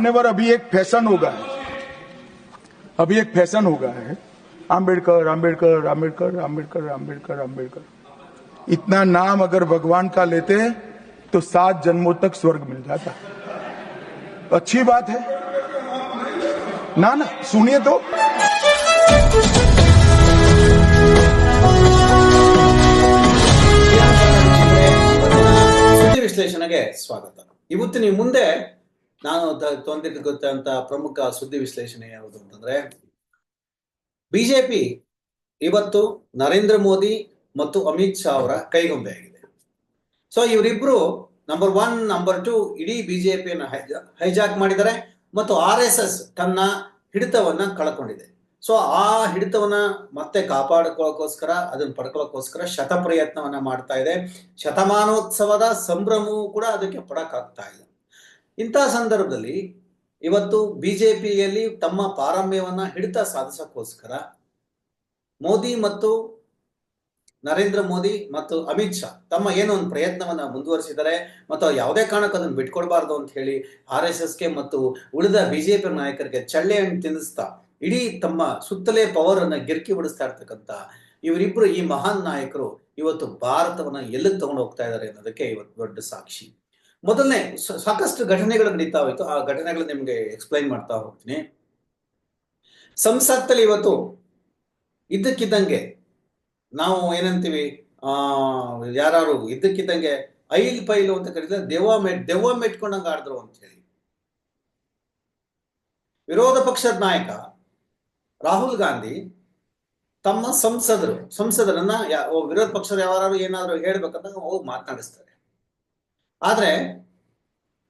मान्यवर अभी एक फैशन हो गया है अभी एक फैशन हो गया है आम्बेडकर आम्बेडकर आम्बेडकर आम्बेडकर आम्बेडकर आम्बेडकर इतना नाम अगर भगवान का लेते हैं तो सात जन्मों तक स्वर्ग मिल जाता अच्छी बात है ना ना सुनिए तो ಸುದ್ದಿ ವಿಶ್ಲೇಷಣೆಗೆ ಸ್ವಾಗತ ಇವತ್ತು ನೀವು ಮುಂದೆ ನಾನು ತ- ಪ್ರಮುಖ ಸುದ್ದಿ ವಿಶ್ಲೇಷಣೆ ಯಾವುದು ಅಂತಂದ್ರೆ, ಬಿಜೆಪಿ ಇವತ್ತು ನರೇಂದ್ರ ಮೋದಿ ಮತ್ತು ಅಮಿತ್ ಶಾ ಅವರ ಕೈಗೊಂಬೆ ಆಗಿದೆ. ಸೊ ಇವರಿಬ್ರು ನಂಬರ್ ಒನ್ ನಂಬರ್ ಟು ಇಡೀ ಬಿಜೆಪಿಯನ್ನು ಹೈಜಾಕ್ ಮಾಡಿದ್ದಾರೆ ಮತ್ತು ಆರ್ ಎಸ್ ಎಸ್ ತನ್ನ ಹಿಡಿತವನ್ನ ಕಳ್ಕೊಂಡಿದೆ. ಸೊ ಆ ಹಿಡಿತವನ್ನ ಮತ್ತೆ ಕಾಪಾಡಿಕೊಳ್ಳೋಕೋಸ್ಕರ, ಅದನ್ನ ಪಡ್ಕೊಳ್ಳೋಕೋಸ್ಕರ ಶತ ಪ್ರಯತ್ನವನ್ನ ಮಾಡ್ತಾ ಇದೆ. ಶತಮಾನೋತ್ಸವದ ಸಂಭ್ರಮವೂ ಕೂಡ ಅದಕ್ಕೆ ಪಡಕಾಗ್ತಾ ಇಲ್ಲ ಇಂತಹ ಸಂದರ್ಭದಲ್ಲಿ ಇವತ್ತು ಬಿಜೆಪಿಯಲ್ಲಿ ತಮ್ಮ ಪಾರಮ್ಯವನ್ನ ಹಿಡಿತ ಸಾಧಿಸೋಕ್ಕೋಸ್ಕರ ಮೋದಿ ಮತ್ತು ನರೇಂದ್ರ ಮೋದಿ ಮತ್ತು ಅಮಿತ್ ಶಾ ತಮ್ಮ ಏನೋ ಒಂದು ಪ್ರಯತ್ನವನ್ನ ಮುಂದುವರಿಸಿದ್ದಾರೆ ಮತ್ತು ಯಾವುದೇ ಕಾರಣಕ್ಕೂ ಅದನ್ನು ಬಿಟ್ಕೊಡ್ಬಾರ್ದು ಅಂತ ಹೇಳಿ ಆರ್ ಎಸ್ ಎಸ್ಗೆ ಮತ್ತು ಉಳಿದ ಬಿಜೆಪಿ ನಾಯಕರಿಗೆ ಚಳ್ಳೆಯನ್ನು ತಿನ್ನಿಸ್ತಾ ಇಡೀ ತಮ್ಮ ಸುತ್ತಲೇ ಪವರ್ ಅನ್ನ ಗಿರ್ಕಿ ಬಿಡಿಸ್ತಾ ಇರ್ತಕ್ಕಂಥ ಇವರಿಬ್ರು ಈ ಮಹಾನ್ ನಾಯಕರು ಇವತ್ತು ಭಾರತವನ್ನ ಎಲ್ಲಿಗೆ ತಗೊಂಡು ಹೋಗ್ತಾ ಇದ್ದಾರೆ ಅನ್ನೋದಕ್ಕೆ ಇವತ್ತು ದೊಡ್ಡ ಸಾಕ್ಷಿ. ಮೊದಲನೇ ಸಾಕಷ್ಟು ಘಟನೆಗಳು ನಡೀತಾ ಹೋಯ್ತು. ಆ ಘಟನೆಗಳು ನಿಮ್ಗೆ ಎಕ್ಸ್ಪ್ಲೈನ್ ಮಾಡ್ತಾ ಹೋಗ್ತೀನಿ. ಸಂಸತ್ತಲ್ಲಿ ಇವತ್ತು ಇದ್ದಕ್ಕಿದ್ದಂಗೆ ನಾವು ಏನಂತೀವಿ, ಆ ಯಾರು ಇದ್ದಕ್ಕಿದ್ದಂಗೆ ಐಲ್ ಪೈಲು ಅಂತ ಕರೀತಾರೆ, ದೆವ್ವ ಮೆಟ್ ದೆವ್ವ ಮೆಟ್ಕೊಂಡಂಗೆ ಆಡಿದ್ರು ಅಂತ ಹೇಳಿ. ವಿರೋಧ ಪಕ್ಷದ ನಾಯಕ ರಾಹುಲ್ ಗಾಂಧಿ ತಮ್ಮ ಸಂಸದರು, ಸಂಸದರನ್ನ ವಿರೋಧ ಪಕ್ಷದ ಯಾರು ಏನಾದ್ರು ಹೇಳ್ಬೇಕಂತ ಹೋಗಿ ಮಾತನಾಡಿಸ್ತಾರೆ. ಆದ್ರೆ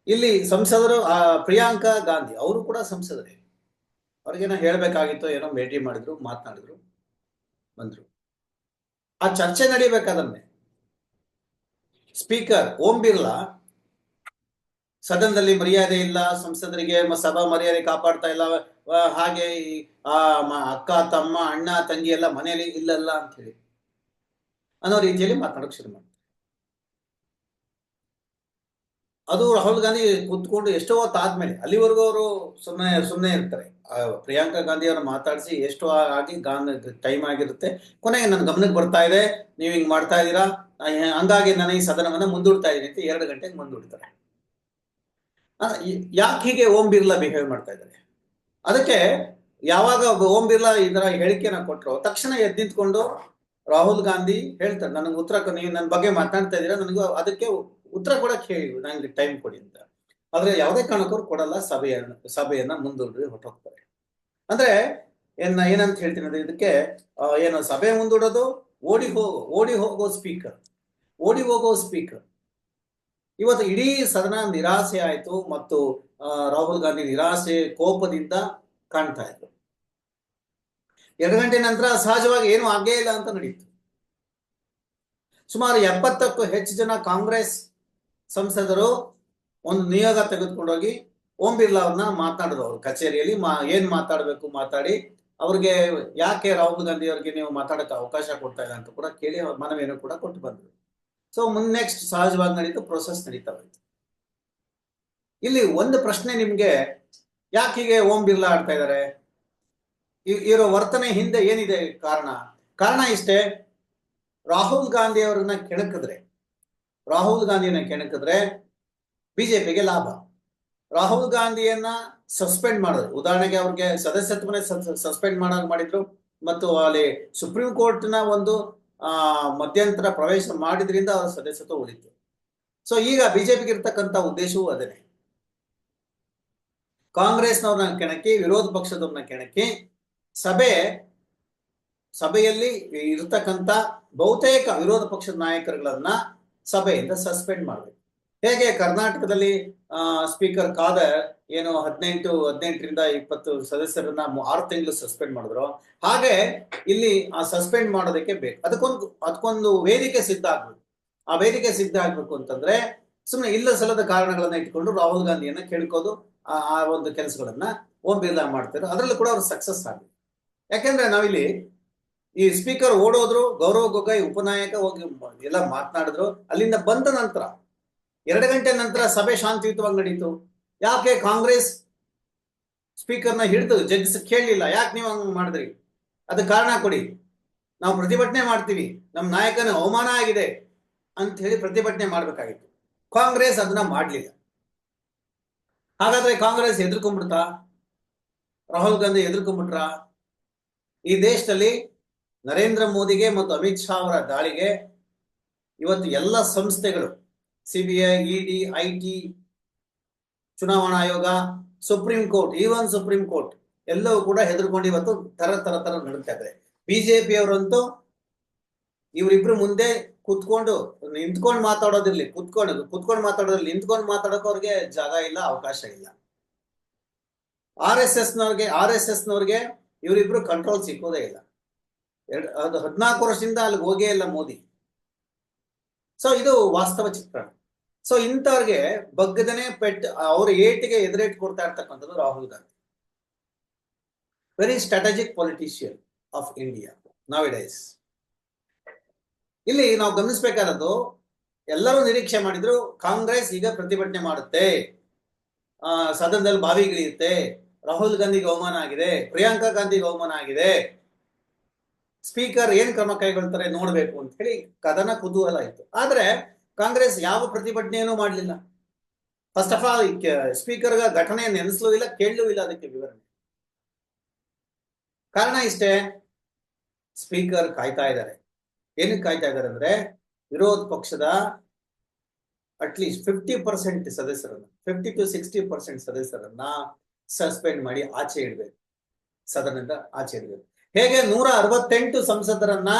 ಇಲ್ಲಿ ಸಂಸದರು, ಆ, ಪ್ರಿಯಾಂಕಾ ಗಾಂಧಿ, ಅವರು ಕೂಡ ಸಂಸದರೇ. ಅವ್ರಿಗೇನೋ ಹೇಳ್ಬೇಕಾಗಿತ್ತು, ಏನೋ ಭೇಟಿ ಮಾಡಿದ್ರು, ಮಾತನಾಡಿದ್ರು, ಬಂದ್ರು. ಆ ಚರ್ಚೆ ನಡೀಬೇಕಾದನ್ನೇ ಸ್ಪೀಕರ್, ಓಂ ಬಿರ್ಲಾ, ಸದನದಲ್ಲಿ ಮರ್ಯಾದೆ ಇಲ್ಲ, ಸಂಸದರಿಗೆ ಸಭಾ ಮರ್ಯಾದೆ ಕಾಪಾಡ್ತಾ ಇಲ್ಲ ಹಾಗೆ ಆ ಅಕ್ಕ, ತಮ್ಮ, ಅಣ್ಣ, ತಂಗಿ ಎಲ್ಲ ಮನೆಯಲ್ಲಿ ಇಲ್ಲಲ್ಲ ಅಂತ ಹೇಳಿ ಅನ್ನೋ ರೀತಿಯಲ್ಲಿ ಮಾತನಾಡೋಕೆ ಶುರು ಮಾಡ್ತಾರೆ. ಅದು ರಾಹುಲ್ ಗಾಂಧಿ ಕೂತ್ಕೊಂಡು ಎಷ್ಟೋ ಹೊತ್ತು ಆದ್ಮೇಲೆ, ಅಲ್ಲಿವರೆಗೂ ಅವರು ಸುಮ್ಮನೆ ಸುಮ್ಮನೆ ಇರ್ತಾರೆ. ಪ್ರಿಯಾಂಕಾ ಗಾಂಧಿ ಅವ್ರನ್ನ ಮಾತಾಡಿಸಿ ಎಷ್ಟೋ ಆಗಿ ಗಾಂಧಿ ಟೈಮ್ ಆಗಿರುತ್ತೆ. ಕೊನೆಗೆ ನನ್ನ ಗಮನಕ್ಕೆ ಬರ್ತಾ ಇದೆ. ನೀವು ಹಿಂಗ್ ಮಾಡ್ತಾ ಇದ್ದೀರಾ? ಹಂಗಾಗಿ ನಾನು ಈ ಸದನವನ್ನ ಮುಂದೂಡ್ತಾ ಇದ್ದೀನಿ ಅಂತ ಎರಡು ಗಂಟೆಗೆ ಮುಂದೂಡ್ತಾರೆ. ಯಾಕೆ ಹೀಗೆ ಓಂ ಬಿರ್ಲಾ ಬಿಹೇವ್ ಮಾಡ್ತಾ ಇದ್ದಾರೆ? ಅದಕ್ಕೆ ಯಾವಾಗ ಓಂ ಬಿರ್ಲಾ ಇದರ ಹೇಳಿಕೆನ ಕೊಟ್ಟರು ತಕ್ಷಣ ಎದ್ದು ನಿಂತ್ಕೊಂಡು ರಾಹುಲ್ ಗಾಂಧಿ ಹೇಳ್ತಾರೆ. ನನಗೆ ಉತ್ತರ ನೀವು ನನ್ನ ಬಗ್ಗೆ ಮಾತಾಡ್ತಾ ಇದ್ದೀರಾ? ನನಗೂ ಅದಕ್ಕೆ ಉತ್ತರ ಕೊಡಕ್ಕೆ ಹೇಳಿ ನನಗೆ ಟೈಮ್ ಕೊಡಿ ಅಂತ. ಆದ್ರೆ ಯಾವುದೇ ಕಾರಣಕ್ಕೂ ಕೊಡಲ್ಲ ಸಭೆಯನ್ನ ಸಭೆಯನ್ನ ಮುಂದೂಡಿ ಹೊರಟೋಗ್ತಾರೆ. ಅಂದ್ರೆ ಏನ ಏನಂತ ಹೇಳ್ತೀನಿ ಅಂದ್ರೆ ಇದಕ್ಕೆ ಏನು ಸಭೆ ಮುಂದೂಡೋದು, ಓಡಿ ಹೋಗೋ ಓಡಿ ಹೋಗೋ ಸ್ಪೀಕರ್ ಓಡಿ ಹೋಗೋ ಸ್ಪೀಕರ್ ಇವತ್ತು ಇಡೀ ಸದನ ನಿರಾಸೆ ಆಯ್ತು ಮತ್ತು ರಾಹುಲ್ ಗಾಂಧಿ ನಿರಾಸೆ, ಕೋಪದಿಂದ ಕಾಣ್ತಾ ಇದ್ರು. ಎರಡು ಗಂಟೆ ನಂತರ ಸಹಜವಾಗಿ ಏನು ಆಗೇ ಇಲ್ಲ ಅಂತ ನಡೀತು. ಸುಮಾರು ಎಪ್ಪತ್ತಕ್ಕೂ ಹೆಚ್ಚು ಜನ ಕಾಂಗ್ರೆಸ್ ಸಂಸದರು ಒಂದು ನಿಯೋಗ ತೆಗೆದುಕೊಂಡೋಗಿ ಓಂ ಬಿರ್ಲಾ ಅವ್ರನ್ನ ಮಾತನಾಡಿದ್ರು ಅವ್ರ ಕಚೇರಿಯಲ್ಲಿ, ಮಾ, ಏನ್ ಮಾತಾಡ್ಬೇಕು ಮಾತಾಡಿ, ಅವ್ರಿಗೆ ಯಾಕೆ ರಾಹುಲ್ ಗಾಂಧಿ ಅವ್ರಿಗೆ ನೀವು ಮಾತಾಡಕ್ಕೆ ಅವಕಾಶ ಕೊಡ್ತಾ ಇಲ್ಲ ಅಂತ ಕೂಡ ಕೇಳಿ ಅವ್ರ ಮನವಿಯನ್ನು ಕೂಡ ಕೊಟ್ಟು ಬಂದ್ರು. ಸೊ ಮುನ್ ನೆಕ್ಸ್ಟ್ ಸಹಜವಾಗಿ ನಡೀತು ಪ್ರೊಸೆಸ್ ನಡೀತಾ ಹೋಯ್ತು. ಇಲ್ಲಿ ಒಂದು ಪ್ರಶ್ನೆ ನಿಮ್ಗೆ, ಯಾಕೆ ಹೀಗೆ ಓಂ ಬಿರ್ಲಾ ಆಡ್ತಾ ಇದ್ದಾರೆ ಇರೋ ವರ್ತನೆ ಹಿಂದೆ ಏನಿದೆ ಕಾರಣ? ಕಾರಣ ಇಷ್ಟೇ, ರಾಹುಲ್ ಗಾಂಧಿ ಅವ್ರನ್ನ ಕೆಣಕಿದ್ರೆ ರಾಹುಲ್ ಗಾಂಧಿಯನ್ನ ಕೆಣಕಿದ್ರೆ ಬಿಜೆಪಿಗೆ ಲಾಭ. ರಾಹುಲ್ ಗಾಂಧಿಯನ್ನ ಸಸ್ಪೆಂಡ್ ಮಾಡಿದ್ರು. ಉದಾಹರಣೆಗೆ ಅವ್ರಿಗೆ ಸದಸ್ಯತ್ವನೇ ಸಸ್ಪೆಂಡ್ ಮಾಡಾಗ ಮಾಡಿದ್ರು. ಮತ್ತು ಅಲ್ಲಿ ಸುಪ್ರೀಂ ಕೋರ್ಟ್ ಒಂದು, ಆ, ಮಧ್ಯಂತರ ಪ್ರವೇಶ ಮಾಡಿದ್ರಿಂದ ಅವರ ಸದಸ್ಯತ್ವ ಉಳಿತು. ಸೊ, ಈಗ ಬಿಜೆಪಿಗೆ ಇರ್ತಕ್ಕಂಥ ಉದ್ದೇಶವೂ ಅದೇನೆ. ಕಾಂಗ್ರೆಸ್ನವ್ರನ್ನ ಕೆಣಕಿ, ವಿರೋಧ ಪಕ್ಷದವ್ರನ್ನ ಕೆಣಕಿ, ಸಭೆ, ಸಭೆಯಲ್ಲಿ ಇರತಕ್ಕಂತ ಬಹುತೇಕ ವಿರೋಧ ಪಕ್ಷದ ನಾಯಕರುಗಳನ್ನ ಸಭೆಯಿಂದ ಸಸ್ಪೆಂಡ್ ಮಾಡಬೇಕು. ಹೇಗೆ ಕರ್ನಾಟಕದಲ್ಲಿ ಸ್ಪೀಕರ್ ಖಾದರ್ ಏನು ಹದಿನೆಂಟು, ಹದಿನೆಂಟರಿಂದ ಇಪ್ಪತ್ತು ಸದಸ್ಯರನ್ನ ಆರು ತಿಂಗಳು ಸಸ್ಪೆಂಡ್ ಮಾಡಿದ್ರು, ಹಾಗೆ ಇಲ್ಲಿ, ಆ, ಸಸ್ಪೆಂಡ್ ಮಾಡೋದಕ್ಕೆ ಬೇಕು. ಅದಕ್ಕೊಂದು ಅದಕ್ಕೊಂದು ವೇದಿಕೆ ಸಿದ್ಧ ಆಗ್ಬೇಕು. ಆ ವೇದಿಕೆ ಸಿದ್ಧ ಆಗ್ಬೇಕು ಅಂತಂದ್ರೆ ಸುಮ್ಮನೆ ಇಲ್ಲ ಸಲದ ಕಾರಣಗಳನ್ನ ಇಟ್ಕೊಂಡು ರಾಹುಲ್ ಗಾಂಧಿಯನ್ನ ಕೇಳ್ಕೋದು ಆ ಆ ಒಂದು ಕೆಲಸಗಳನ್ನ ಓಂ ಬಿರ್ಲಾ ಮಾಡ್ತಾರೆ, ಅದರಲ್ಲೂ ಕೂಡ ಅವ್ರು ಸಕ್ಸಸ್ ಆಗಿದೆ ಯಾಕೆಂದ್ರೆ ನಾವಿಲ್ಲಿ ಈ ಸ್ಪೀಕರ್ ಓಡೋದ್ರು, ಗೌರವ್ ಗೊಗೋಯ್ ಉಪನಾಯಕ ಹೋಗಿ ಎಲ್ಲ ಮಾತನಾಡಿದ್ರು. ಅಲ್ಲಿಂದ ಬಂದ ನಂತರ, ಎರಡು ಗಂಟೆ ನಂತರ ಸಭೆ ಶಾಂತಿಯುತವಾಗಿ ನಡೀತು ಯಾಕೆ ಕಾಂಗ್ರೆಸ್ ಸ್ಪೀಕರ್ನ ಹಿಡಿದು ಜಡ್ಜ್ ಕೇಳಲಿಲ್ಲ? ಯಾಕೆ ನೀವು ಹಂಗ್ ಮಾಡಿದ್ರಿ? ಅದಕ್ಕೆ ಕಾರಣ ಕೊಡಿ. ನಾವು ಪ್ರತಿಭಟನೆ ಮಾಡ್ತೀವಿ. ನಮ್ಮ ನಾಯಕನ ಅವಮಾನ ಆಗಿದೆ ಅಂತ ಹೇಳಿ ಪ್ರತಿಭಟನೆ ಮಾಡಬೇಕಾಗಿತ್ತು. ಕಾಂಗ್ರೆಸ್ ಅದನ್ನ ಮಾಡಲಿಲ್ಲ. ಹಾಗಾದ್ರೆ ಕಾಂಗ್ರೆಸ್ ಎದುರ್ಕೊಂಡ್ಬಿಡ್ತಾ ರಾಹುಲ್ ಗಾಂಧಿ ಎದುರ್ಕೊಂಡ್ಬಿಟ್ರ ಈ ದೇಶದಲ್ಲಿ ನರೇಂದ್ರ ಮೋದಿಗೆ ಮತ್ತು ಅಮಿತ್ ಶಾ ಅವರ ದಾಳಿಗೆ ಇವತ್ತು ಎಲ್ಲ ಸಂಸ್ಥೆಗಳು ಸಿಬಿಐ ಇಡಿ ಐ ಟಿ, ಚುನಾವಣಾ ಆಯೋಗ, supreme court, even supreme court ಎಲ್ಲವೂ ಕೂಡ ಹೆದರ್ಕೊಂಡು ಇವತ್ತು ತರ ತರ ತರ ನಡೀತಾ ಇದ್ದಾರೆ ಬಿಜೆಪಿ ಅವರಂತೂ ಇವರಿಬ್ರು ಮುಂದೆ ಕುತ್ಕೊಂಡು ನಿಂತ್ಕೊಂಡು ಮಾತಾಡೋದಿರ್ಲಿ, ಕುತ್ಕೊಂಡು ಕುತ್ಕೊಂಡು ಮಾತಾಡೋದ್ರಲ್ಲಿ ನಿಂತ್ಕೊಂಡು ಮಾತಾಡೋಕೆ ಅವ್ರಿಗೆ ಜಾಗ ಇಲ್ಲ, ಅವಕಾಶ ಇಲ್ಲ. ಆರ್ ಎಸ್ ಎಸ್ನವ್ರಿಗೆ, ಆರ್ ಎಸ್ ಎಸ್ನವ್ರಿಗೆ ಇವರಿಬ್ರು ಕಂಟ್ರೋಲ್ ಸಿಕ್ಕೋದೇ ಇಲ್ಲ. ಎರಡ್, ಅದು ಹದಿನಾಲ್ಕು ವರ್ಷದಿಂದ ಅಲ್ಲಿಗೆ ಹೋಗೇ ಇಲ್ಲ ಮೋದಿ. ಸೊ ಇದು ವಾಸ್ತವ ಚಿತ್ರಣ ಸೊ ಇಂಥವ್ರಿಗೆ ಬಗ್ಗದನೆ ಪೆಟ್ ಅವ್ರ ಏಟಿಗೆ ಎದುರೇಟ್ ಕೊಡ್ತಾ ಇರ್ತಕ್ಕಂಥದ್ದು Rahul Gandhi. Very strategic politician of India nowadays ಇಲ್ಲಿ ನಾವು ಗಮನಿಸಬೇಕಾದದ್ದು, ಎಲ್ಲರೂ ನಿರೀಕ್ಷೆ ಮಾಡಿದ್ರು, ಕಾಂಗ್ರೆಸ್ ಈಗ ಪ್ರತಿಭಟನೆ ಮಾಡುತ್ತೆ. ಸದನದಲ್ಲಿ ಬಾವಿಗಿಳಿಯುತ್ತೆ ರಾಹುಲ್ ಗಾಂಧಿಗೆ ಅವಮಾನ ಆಗಿದೆ. ಪ್ರಿಯಾಂಕಾ ಗಾಂಧಿಗೆ ಅವಮಾನ ಆಗಿದೆ. ಸ್ಪೀಕರ್ ಏನ್ ಕ್ರಮ ಕೈಗೊಳ್ತಾರೆ ನೋಡ್ಬೇಕು ಅಂತ ಹೇಳಿ ಕದನ ಕುತೂಹಲ ಇತ್ತು ಆದ್ರೆ ಕಾಂಗ್ರೆಸ್ ಯಾವ ಪ್ರತಿಭಟನೆಯನ್ನು ಮಾಡಲಿಲ್ಲ. ಫಸ್ಟ್ ಆಫ್ ಆಲ್ ಸ್ಪೀಕರ್ ಘಟನೆ ನೆನೆಸ್ಲು ಇಲ್ಲ, ಕೇಳಲೂ ಇಲ್ಲ ಅದಕ್ಕೆ ವಿವರಣೆ. ಕಾರಣ ಇಷ್ಟೇ, ಸ್ಪೀಕರ್ ಕಾಯ್ತಾ ಇದ್ದಾರೆ. ಏನಕ್ಕೆ ಕಾಯ್ತಾ ಇದ್ದಾರೆ ಅಂದ್ರೆ ವಿರೋಧ ಪಕ್ಷದ ಅಟ್ಲೀಸ್ಟ್ ಫಿಫ್ಟಿ ಪರ್ಸೆಂಟ್ ಸದಸ್ಯರನ್ನ ಫಿಫ್ಟಿ ಟು ಸಿಕ್ಸ್ಟಿ ಪರ್ಸೆಂಟ್ ಸದಸ್ಯರನ್ನ ಸಸ್ಪೆಂಡ್ ಮಾಡಿ ಆಚೆ ಇಡಬೇಕು. ಸದನದಿಂದ ಆಚೆ ಇಡಬೇಕು. ಹೇಗೆ ನೂರ ಅರವತ್ತೆಂಟು ಸಂಸದರನ್ನ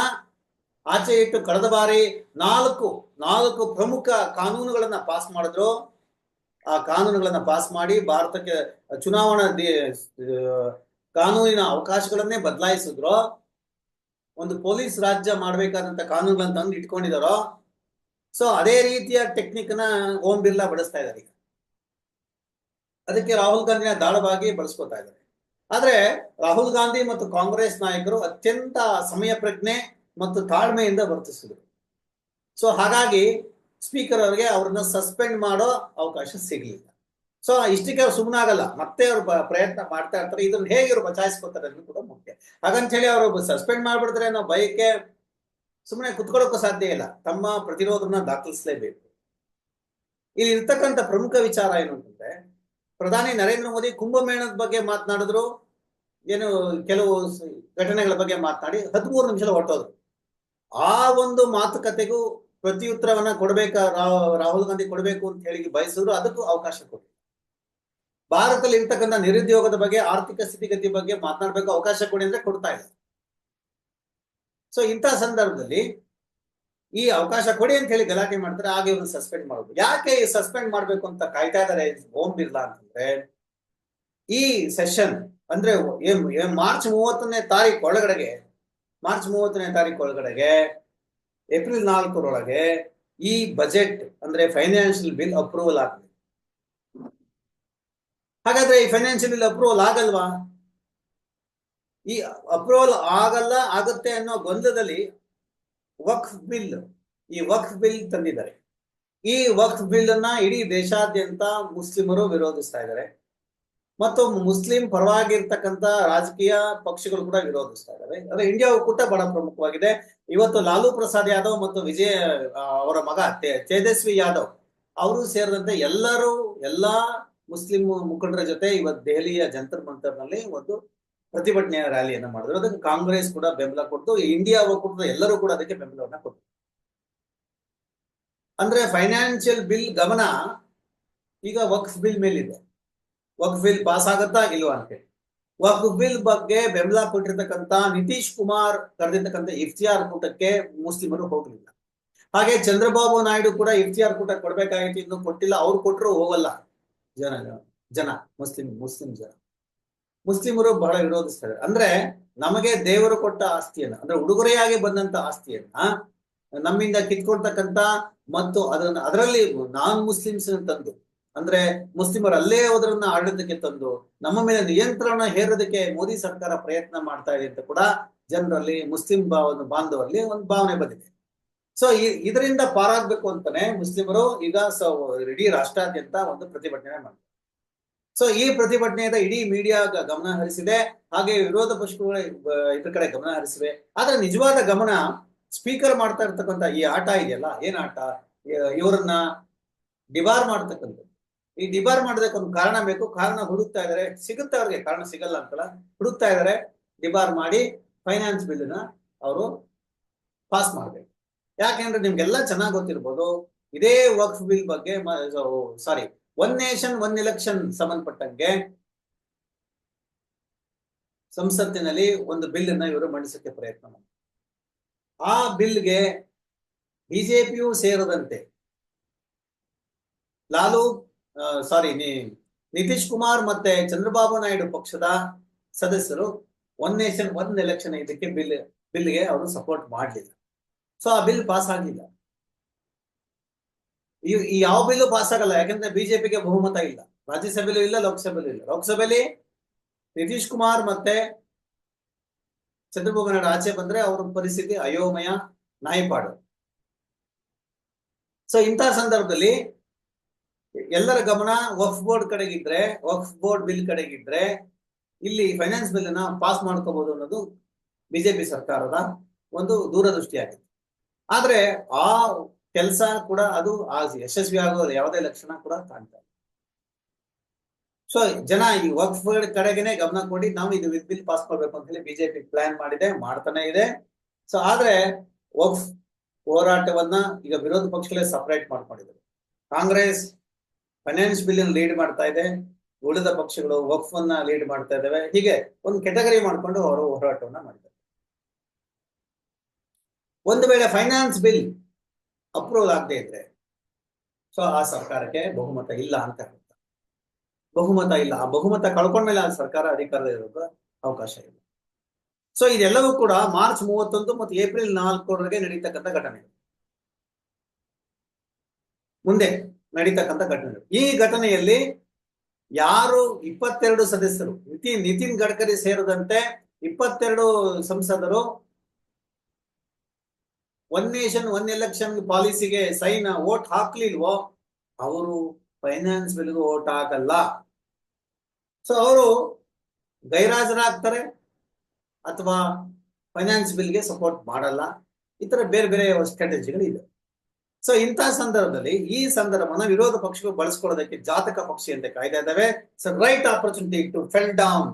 ಆಚೆ ಇಟ್ಟು ಕಳೆದ ಬಾರಿ ನಾಲ್ಕು ನಾಲ್ಕು ಪ್ರಮುಖ ಕಾನೂನುಗಳನ್ನ ಪಾಸ್ ಮಾಡಿದ್ರು. ಆ ಕಾನೂನುಗಳನ್ನ ಪಾಸ್ ಮಾಡಿ ಭಾರತಕ್ಕೆ ಚುನಾವಣಾ ಕಾನೂನಿನ ಅವಕಾಶಗಳನ್ನೇ ಬದಲಾಯಿಸಿದ್ರು. ಒಂದು ಪೊಲೀಸ್ ರಾಜ್ಯ ಮಾಡ್ಬೇಕಾದಂತ ಕಾನೂನುಗಳನ್ನ ತಂದು ಇಟ್ಕೊಂಡಿದಾರೋ. ಸೊ ಅದೇ ರೀತಿಯ ಟೆಕ್ನಿಕ್ನ ಓಂ ಬಿರ್ಲಾ ಬಳಸ್ತಾ ಇದ್ದಾರೆ ಈಗ. ಅದಕ್ಕೆ ರಾಹುಲ್ ಗಾಂಧಿನ ದಾಳವಾಗಿ ಬಳಸ್ಕೊತಾ ಇದ್ದಾರೆ ಆದ್ರೆ ರಾಹುಲ್ ಗಾಂಧಿ ಮತ್ತು ಕಾಂಗ್ರೆಸ್ ನಾಯಕರು ಅತ್ಯಂತ ಸಮಯ ಪ್ರಜ್ಞೆ ಮತ್ತು ತಾಳ್ಮೆಯಿಂದ ವರ್ತಿಸಿದರು. ಸೊ ಹಾಗಾಗಿ ಸ್ಪೀಕರ್ ಅವರಿಗೆ ಅವ್ರನ್ನ ಸಸ್ಪೆಂಡ್ ಮಾಡೋ ಅವಕಾಶ ಸಿಗಲಿಲ್ಲ. ಸೊ ಇಷ್ಟಕ್ಕೆ ಅವ್ರು ಸುಮ್ಮನಾಗಲ್ಲ ಮತ್ತೆ ಅವರು ಪ್ರಯತ್ನ ಮಾಡ್ತಾ ಇರ್ತಾರೆ. ಇದನ್ನ ಹೇಗೆ ಇವರು ಬಚಾಯಿಸ್ಕೊತಾರೆ ಅನ್ನೋದು ಕೂಡ ಮುಖ್ಯ. ಹಾಗಂತ ಹೇಳಿ ಅವರು ಸಸ್ಪೆಂಡ್ ಮಾಡ್ಬಿಡ್ತಾರೆ ಅನ್ನೋ ಭಯಕ್ಕೆ ಸುಮ್ಮನೆ ಕುತ್ಕೊಳ್ಳೋಕ್ಕೂ ಸಾಧ್ಯ ಇಲ್ಲ. ತಮ್ಮ ಪ್ರತಿರೋಧನ ದಾಖಲಿಸಲೇಬೇಕು. ಇಲ್ಲಿ ಇರ್ತಕ್ಕಂಥ ಪ್ರಮುಖ ವಿಚಾರ ಏನು ಅಂತಂದ್ರೆ ಪ್ರಧಾನಿ ನರೇಂದ್ರ ಮೋದಿ ಕುಂಭಮೇಳದ ಬಗ್ಗೆ ಮಾತನಾಡಿದ್ರು. ಏನು ಕೆಲವು ಘಟನೆಗಳ ಬಗ್ಗೆ ಮಾತನಾಡಿ ಹದಿಮೂರು ನಿಮಿಷ ಹೊರಟೋದ್ರು. ಆ ಒಂದು ಮಾತುಕತೆಗೂ ಪ್ರತಿಯುತ್ತರವನ್ನ ಕೊಡ್ಬೇಕ ರಾಹುಲ್ ಗಾಂಧಿ ಕೊಡಬೇಕು ಅಂತ ಹೇಳಿ ಬಯಸಿದ್ರು, ಅದಕ್ಕೂ ಅವಕಾಶ ಕೊಡಿ ಭಾರತದಲ್ಲಿ ಇರ್ತಕ್ಕಂಥ ನಿರುದ್ಯೋಗದ ಬಗ್ಗೆ, ಆರ್ಥಿಕ ಸ್ಥಿತಿಗತಿ ಬಗ್ಗೆ ಮಾತನಾಡ್ಬೇಕು, ಅವಕಾಶ ಕೊಡಿ ಅಂದ್ರೆ ಕೊಡ್ತಾ ಇಲ್ಲ. ಸೊ ಇಂಥ ಸಂದರ್ಭದಲ್ಲಿ ಈ ಅವಕಾಶ ಕೊಡಿ ಅಂತ ಹೇಳಿ ಗಲಾಟೆ ಮಾಡ್ತಾರೆ, ಹಾಗೆ ಇವ್ರನ್ನ ಸಸ್ಪೆಂಡ್ ಮಾಡೋದು ಯಾಕೆ ಸಸ್ಪೆಂಡ್ ಮಾಡ್ಬೇಕು ಅಂತ ಕಾಯ್ತಾ ಇದಾರೆ ಓಂ ಬಿರ್ಲಾ ಅಂತಂದ್ರೆ, ಈ ಸೆಷನ್ ಅಂದ್ರೆ ಮಾರ್ಚ್ ಮೂವತ್ತನೇ ತಾರೀಕು ಒಳಗಡೆಗೆ ಮಾರ್ಚ್ ಮೂವತ್ತನೇ ತಾರೀಕು ಒಳಗಡೆಗೆ ಏಪ್ರಿಲ್ ನಾಲ್ಕರೊಳಗೆ ಈ ಬಜೆಟ್ ಅಂದ್ರೆ ಫೈನಾನ್ಷಿಯಲ್ ಬಿಲ್ ಅಪ್ರೂವಲ್ ಆಗಬೇಕು. ಹಾಗಾದ್ರೆ ಈ ಫೈನಾನ್ಷಿಯಲ್ ಬಿಲ್ ಅಪ್ರೂವಲ್ ಆಗಲ್ವಾ? ಈ ಅಪ್ರೂವಲ್ ಆಗಲ್ಲ, ಆಗುತ್ತೆ ಅನ್ನೋ ಗೊಂದಲದಲ್ಲಿ ವಕ್ಫ್ ಬಿಲ್, ಈ ವಕ್ಫ್ ಬಿಲ್ ತಂದಿದ್ದಾರೆ. ಈ ವಕ್ಫ್ ಬಿಲ್ ಅನ್ನ ಇಡೀ ದೇಶಾದ್ಯಂತ ಮುಸ್ಲಿಮರು ವಿರೋಧಿಸ್ತಾ ಇದ್ದಾರೆ. ಮತ್ತು ಮುಸ್ಲಿಂ ಪರವಾಗಿರ್ತಕ್ಕಂಥ ರಾಜಕೀಯ ಪಕ್ಷಗಳು ಕೂಡ ವಿರೋಧಿಸ್ತಾ ಇದ್ದಾರೆ ಅಂದ್ರೆ ಇಂಡಿಯಾ ಒಕ್ಕೂಟ ಬಹಳ ಪ್ರಮುಖವಾಗಿದೆ. ಇವತ್ತು ಲಾಲು ಪ್ರಸಾದ್ ಯಾದವ್ ಮತ್ತು ವಿಜಯ್ ಅವರ ಮಗ ತೇಜಸ್ವಿ ಯಾದವ್, ಅವರು ಸೇರಿದಂತೆ ಎಲ್ಲರೂ, ಎಲ್ಲಾ ಮುಸ್ಲಿಂ ಮುಖಂಡರ ಜೊತೆ ಇವತ್ತು ದೆಹಲಿಯ ಜಂತರ್ ಮಂತರ್ನಲ್ಲಿ ಒಂದು ಪ್ರತಿಭಟನೆಯ ರ್ಯಾಲಿಯನ್ನ ಮಾಡಿದ್ರು. ಅದಕ್ಕೆ ಕಾಂಗ್ರೆಸ್ ಕೂಡ ಬೆಂಬಲ ಕೊಟ್ಟು ಇಂಡಿಯಾ ಒಕ್ಕೂಟದ ಎಲ್ಲರೂ ಕೂಡ ಅದಕ್ಕೆ ಬೆಂಬಲವನ್ನ ಕೊಟ್ಟರು. ಅಂದ್ರೆ ಫೈನಾನ್ಷಿಯಲ್ ಬಿಲ್ ಗಮನ ಈಗ ವಕ್ಫ್ ಬಿಲ್ ಮೇಲಿದೆ. ವಕ್ಫ್ ಬಿಲ್ ಪಾಸ್ ಆಗತ್ತಾ ಇಲ್ವಾ ಅಂತ ವಕ್ಫ್ ಬಿಲ್ ಬಗ್ಗೆ ಬೆಂಬಲ ಕೊಟ್ಟಿರ್ತಕ್ಕಂಥ ನಿತೀಶ್ ಕುಮಾರ್ ಕರೆದಿರ್ತಕ್ಕಂಥ ಇಫ್ತಿಯಾರ್ ಕೂಟಕ್ಕೆ ಮುಸ್ಲಿಮರು ಹೋಗಲಿಲ್ಲ. ಹಾಗೆ ಚಂದ್ರಬಾಬು ನಾಯ್ಡು ಕೂಡ ಇಫ್ತಿಯಾರ್ ಕೂಟ ಕೊಡ್ಬೇಕಾಗಿತ್ತು, ಇನ್ನು ಕೊಟ್ಟಿಲ್ಲ. ಅವ್ರು ಕೊಟ್ಟರು ಹೋಗಲ್ಲ. ಜನ ಜನ, ಮುಸ್ಲಿಂ ಮುಸ್ಲಿಂ ಜನ. ಮುಸ್ಲಿಮರು ಬಹಳ ವಿರೋಧಿಸ್ತಾರೆ. ಅಂದ್ರೆ ನಮಗೆ ದೇವರು ಕೊಟ್ಟ ಆಸ್ತಿಯನ್ನ, ಅಂದ್ರೆ ಉಡುಗೊರೆಯಾಗಿ ಬಂದಂತ ಆಸ್ತಿಯನ್ನ ನಮ್ಮಿಂದ ಕಿತ್ಕೊಳ್ತಕ್ಕಂತ ಮತ್ತು ಅದನ್ನ, ಅದರಲ್ಲಿ ನಾನ್ ಮುಸ್ಲಿಮ್ಸ್ ತಂದು, ಅಂದ್ರೆ ಮುಸ್ಲಿಮರು ಅಲ್ಲೇ ಹೋದ್ರನ್ನ ಆಡಳಿತಕ್ಕೆ ತಂದು, ನಮ್ಮ ಮೇಲೆ ನಿಯಂತ್ರಣ ಹೇರೋದಕ್ಕೆ ಮೋದಿ ಸರ್ಕಾರ ಪ್ರಯತ್ನ ಮಾಡ್ತಾ ಇದೆ ಅಂತ ಕೂಡ ಜನರಲ್ಲಿ, ಮುಸ್ಲಿಂ ಭಾವ ಬಾಂಧವರಲ್ಲಿ ಒಂದು ಭಾವನೆ ಬಂದಿದೆ. ಸೊ ಇದರಿಂದ ಪಾರಾಗ್ಬೇಕು ಅಂತಾನೆ ಮುಸ್ಲಿಮರು ಈಗ ಸ ಇಡೀ ರಾಷ್ಟ್ರಾದ್ಯಂತ ಒಂದು ಪ್ರತಿಭಟನೆ ಮಾಡ್ತಾರೆ. ಸೊ ಈ ಪ್ರತಿಭಟನೆಯಿಂದ ಇಡೀ ಮೀಡಿಯಾ ಗಮನ ಹರಿಸಿದೆ. ಹಾಗೆ ವಿರೋಧ ಪಕ್ಷಗಳು ಇದ್ರ ಕಡೆ ಗಮನ ಹರಿಸಿವೆ ಆದ್ರೆ ನಿಜವಾದ ಗಮನ ಸ್ಪೀಕರ್ ಮಾಡ್ತಾ ಇರ್ತಕ್ಕಂಥ ಈ ಆಟ ಇದೆಯಲ್ಲ, ಏನ್ ಆಟ? ಇವರನ್ನ ಡಿಬಾರ್ ಮಾಡ್ತಕ್ಕಂಥದ್ದು. ಈ ಡಿಬಾರ್ ಮಾಡೋದಕ್ಕೆ ಒಂದು ಕಾರಣ ಬೇಕು. ಕಾರಣ ಹುಡುಕ್ತಾ ಇದಾರೆ. ಸಿಗುತ್ತೆ ಅವ್ರಿಗೆ. ಕಾರಣ ಸಿಗಲ್ಲ ಅಂತಲ್ಲ ಹುಡುಕ್ತಾ ಇದಾರೆ. ಡಿಬಾರ್ ಮಾಡಿ ಫೈನಾನ್ಸ್ ಬಿಲ್ನ ಅವರು ಪಾಸ್ ಮಾಡ್ಬೇಕು. ಯಾಕೆಂದ್ರೆ ನಿಮ್ಗೆಲ್ಲ ಚೆನ್ನಾಗಿ ಗೊತ್ತಿರ್ಬೋದು. ಇದೇ ವಕ್ಫ್ ಬಿಲ್ ಬಗ್ಗೆ sorry one nation one election ಸಂಬಂಧಪಟ್ಟಂಗೆ ಸಂಸತ್ತಿನಲ್ಲಿ ಒಂದು ಬಿಲ್ ಅನ್ನ ಇವರು ಮಂಡಿಸಕ್ಕೆ ಪ್ರಯತ್ನ ಮಾಡಿದ್ರು ಆ ಬಿಲ್ಗೆ ಬಿಜೆಪಿಯು ಸೇರದಂತೆ ಲಾಲು ಸಾರಿ ನಿತೀಶ್ ಕುಮಾರ್ ಮತ್ತೆ ಚಂದ್ರಬಾಬು ನಾಯ್ಡು ಪಕ್ಷದ ಸದಸ್ಯರು ಒನ್ ನೇಷನ್ ಒನ್ ಎಲೆಕ್ಷನ್ ಇದಕ್ಕೆ ಬಿಲ್ ಬಿಲ್ಗೆ ಅವರು ಸಪೋರ್ಟ್ ಮಾಡಲಿಲ್ಲ. ಸೊ ಆ ಬಿಲ್ ಪಾಸ್ ಆಗಲಿಲ್ಲ ಈ ಯಾವ ಬಿಲ್ಲು ಪಾಸ್ ಆಗಲ್ಲ, ಯಾಕಂದ್ರೆ ಬಿಜೆಪಿಗೆ ಬಹುಮತ ಇಲ್ಲ. ರಾಜ್ಯಸಭೆಯಲ್ಲೂ ಇಲ್ಲ ಲೋಕಸಭೆಯಲ್ಲೂ ಇಲ್ಲ. ಲೋಕಸಭೆಯಲ್ಲಿ ನಿತೀಶ್ ಕುಮಾರ್ ಮತ್ತೆ ಚಂದ್ರಬಾಬು ನಾಯ್ಡು ಆಚೆ ಬಂದ್ರೆ ಅವ್ರ ಪರಿಸ್ಥಿತಿ ಅಯೋಮಯ, ನಾಯಿಪಾಡು. ಸೊ ಇಂತಹ ಸಂದರ್ಭದಲ್ಲಿ ಎಲ್ಲರ ಗಮನ ವಕ್ಫ್ ಬೋರ್ಡ್ ಕಡೆಗಿದ್ರೆ, ವಕ್ಫ್ ಬೋರ್ಡ್ ಬಿಲ್ ಕಡೆಗಿದ್ರೆ ಇಲ್ಲಿ ಫೈನಾನ್ಸ್ ಬಿಲ್ ಅನ್ನ ಪಾಸ್ ಮಾಡ್ಕೋಬಹುದು ಅನ್ನೋದು ಬಿಜೆಪಿ ಸರ್ಕಾರದ ಒಂದು ದೂರದೃಷ್ಟಿಯಾಗಿದೆ. ಆದ್ರೆ ಆ ಕೆಲಸ ಕೂಡ ಅದು ಆ ಯಶಸ್ವಿ ಆಗೋ ಯಾವುದೇ ಲಕ್ಷಣ ಕೂಡ ಕಾಣ್ತಾ ಇಲ್ಲ. ಸೊ ಜನ ಈ ವಕ್ಫ್ ಕಡೆಗೆನೆ ಗಮನ ಕೊಡಿ, ನಾವು ಇದು ವಿತ್ ಬಿಲ್ ಪಾಸ್ ಮಾಡ್ಬೇಕು ಅಂತ ಹೇಳಿ ಬಿಜೆಪಿ ಪ್ಲಾನ್ ಮಾಡಿದೆ, ಮಾಡ್ತಾನೆ ಇದೆ. ಸೊ ಆದ್ರೆ ವಕ್ಫ್ ಹೋರಾಟವನ್ನ ಈಗ ವಿರೋಧ ಪಕ್ಷಗಳೇ ಸಪರೇಟ್ ಮಾಡ್ಕೊಂಡಿದ್ದಾರೆ. ಕಾಂಗ್ರೆಸ್ ಫೈನಾನ್ಸ್ ಬಿಲ್ ಲೀಡ್ ಮಾಡ್ತಾ ಇದೆ, ಉಳಿದ ಪಕ್ಷಗಳು ವಕ್ಫ್ ಅನ್ನ ಲೀಡ್ ಮಾಡ್ತಾ ಇದಾವೆ ಹೀಗೆ ಒಂದು ಕೆಟಗರಿ ಮಾಡ್ಕೊಂಡು ಅವರು ಹೋರಾಟವನ್ನ ಮಾಡಿದ್ದಾರೆ. ಒಂದು ವೇಳೆ ಫೈನಾನ್ಸ್ ಬಿಲ್ ಅಪ್ರೂವಲ್ ಆಗದೆ ಇದ್ರೆ, ಸೊ ಆ ಸರ್ಕಾರಕ್ಕೆ ಬಹುಮತ ಇಲ್ಲ ಅಂತ ಹೇಳ್ತಾರೆ. ಬಹುಮತ ಇಲ್ಲ. ಆ ಬಹುಮತ ಕಳ್ಕೊಂಡ್ಮೇಲೆ ಆ ಸರ್ಕಾರ ಅಧಿಕಾರದ ಇರೋದು ಅವಕಾಶ ಇಲ್ಲ. ಸೊ ಇದೆಲ್ಲವೂ ಕೂಡ ಮಾರ್ಚ್ ಮೂವತ್ತೊಂದು ಮತ್ತು ಏಪ್ರಿಲ್ ನಾಲ್ಕರವರೆಗೆ ನಡೀತಕ್ಕಂಥ ಘಟನೆ ಮುಂದೆ ನಡೀತಕ್ಕಂಥ ಘಟನೆ ಈ ಘಟನೆಯಲ್ಲಿ ಯಾರು ಇಪ್ಪತ್ತೆರಡು ಸದಸ್ಯರು ನಿತಿನ್ ನಿತಿನ್ ಗಡ್ಕರಿ ಸೇರಿದಂತೆ ಇಪ್ಪತ್ತೆರಡು ಸಂಸದರು ಒನ್ ನೇಷನ್ ಒನ್ ಎಲೆಕ್ಷನ್ ಪಾಲಿಸಿಗೆ ಸೈನ್ ವೋಟ್ ಹಾಕ್ಲಿಲ್ವೋ, ಅವರು ಫೈನಾನ್ಸ್ ಬಿಲ್ಗೂ ವೋಟ್ ಹಾಕಲ್ಲ. ಸೊ ಅವರು ಗೈರಾಜರಾಗ್ತಾರೆ ಅಥವಾ ಫೈನಾನ್ಸ್ ಬಿಲ್ಗೆ ಸಪೋರ್ಟ್ ಮಾಡಲ್ಲ. ಈ ತರ ಬೇರೆ ಬೇರೆ ಸ್ಟ್ರಾಟಜಿಗಳು ಇದೆ ಸೊ ಇಂತಹ ಸಂದರ್ಭದಲ್ಲಿ ಈ ಸಂದರ್ಭನ ವಿರೋಧ ಪಕ್ಷಗಳು ಬಳಸ್ಕೊಳ್ಳೋದಕ್ಕೆ ಜಾತಕ ಪಕ್ಷಿ ಅಂತ ಕಾಯ್ದೆ ಇದ್ದಾವೆ. So right opportunity to fell down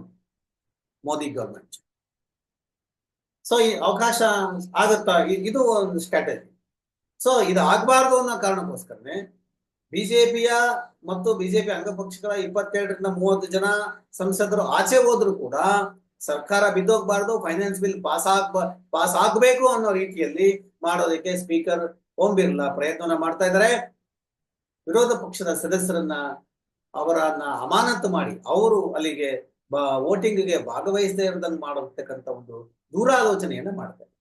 Modi government so ಈ ಅವಕಾಶ ಆಗುತ್ತಾ? ಇದು ಒಂದು ಸ್ಟ್ರಾಟಜಿ ಸೊ ಇದು ಆಗಬಾರ್ದು ಅನ್ನೋ ಕಾರಣಕ್ಕೋಸ್ಕರನೇ ಬಿಜೆಪಿಯ ಮತ್ತು ಬಿಜೆಪಿ ಅಂಗಪಕ್ಷಗಳ ಇಪ್ಪತ್ತೆರಡರಿಂದ ಮೂವತ್ತು ಜನ ಸಂಸದರು ಆಚೆ ಹೋದ್ರು ಕೂಡ ಸರ್ಕಾರ ಬಿದ್ದೋಗ್ಬಾರ್ದು ಫೈನಾನ್ಸ್ ಬಿಲ್ ಪಾಸ್ ಆಗ್ಬ ಪಾಸ್ ಆಗ್ಬೇಕು ಅನ್ನೋ ರೀತಿಯಲ್ಲಿ ಮಾಡೋದಕ್ಕೆ ಸ್ಪೀಕರ್ ಓಂ ಬಿರ್ಲಾ ಪ್ರಯತ್ನ ಮಾಡ್ತಾ ಇದ್ದಾರೆ. ವಿರೋಧ ಪಕ್ಷದ ಸದಸ್ಯರನ್ನ, ಅವರನ್ನ ಅಮಾನತು ಮಾಡಿ ಅವರು ಅಲ್ಲಿಗೆ ವೋಟಿಂಗ್ಗೆ ಭಾಗವಹಿಸದೇ ಇರದಂಗೆ ಮಾಡತಕ್ಕಂಥ ಒಂದು ದೂರಾಲೋಚನೆಯನ್ನ ಮಾಡ್ತಾರೆ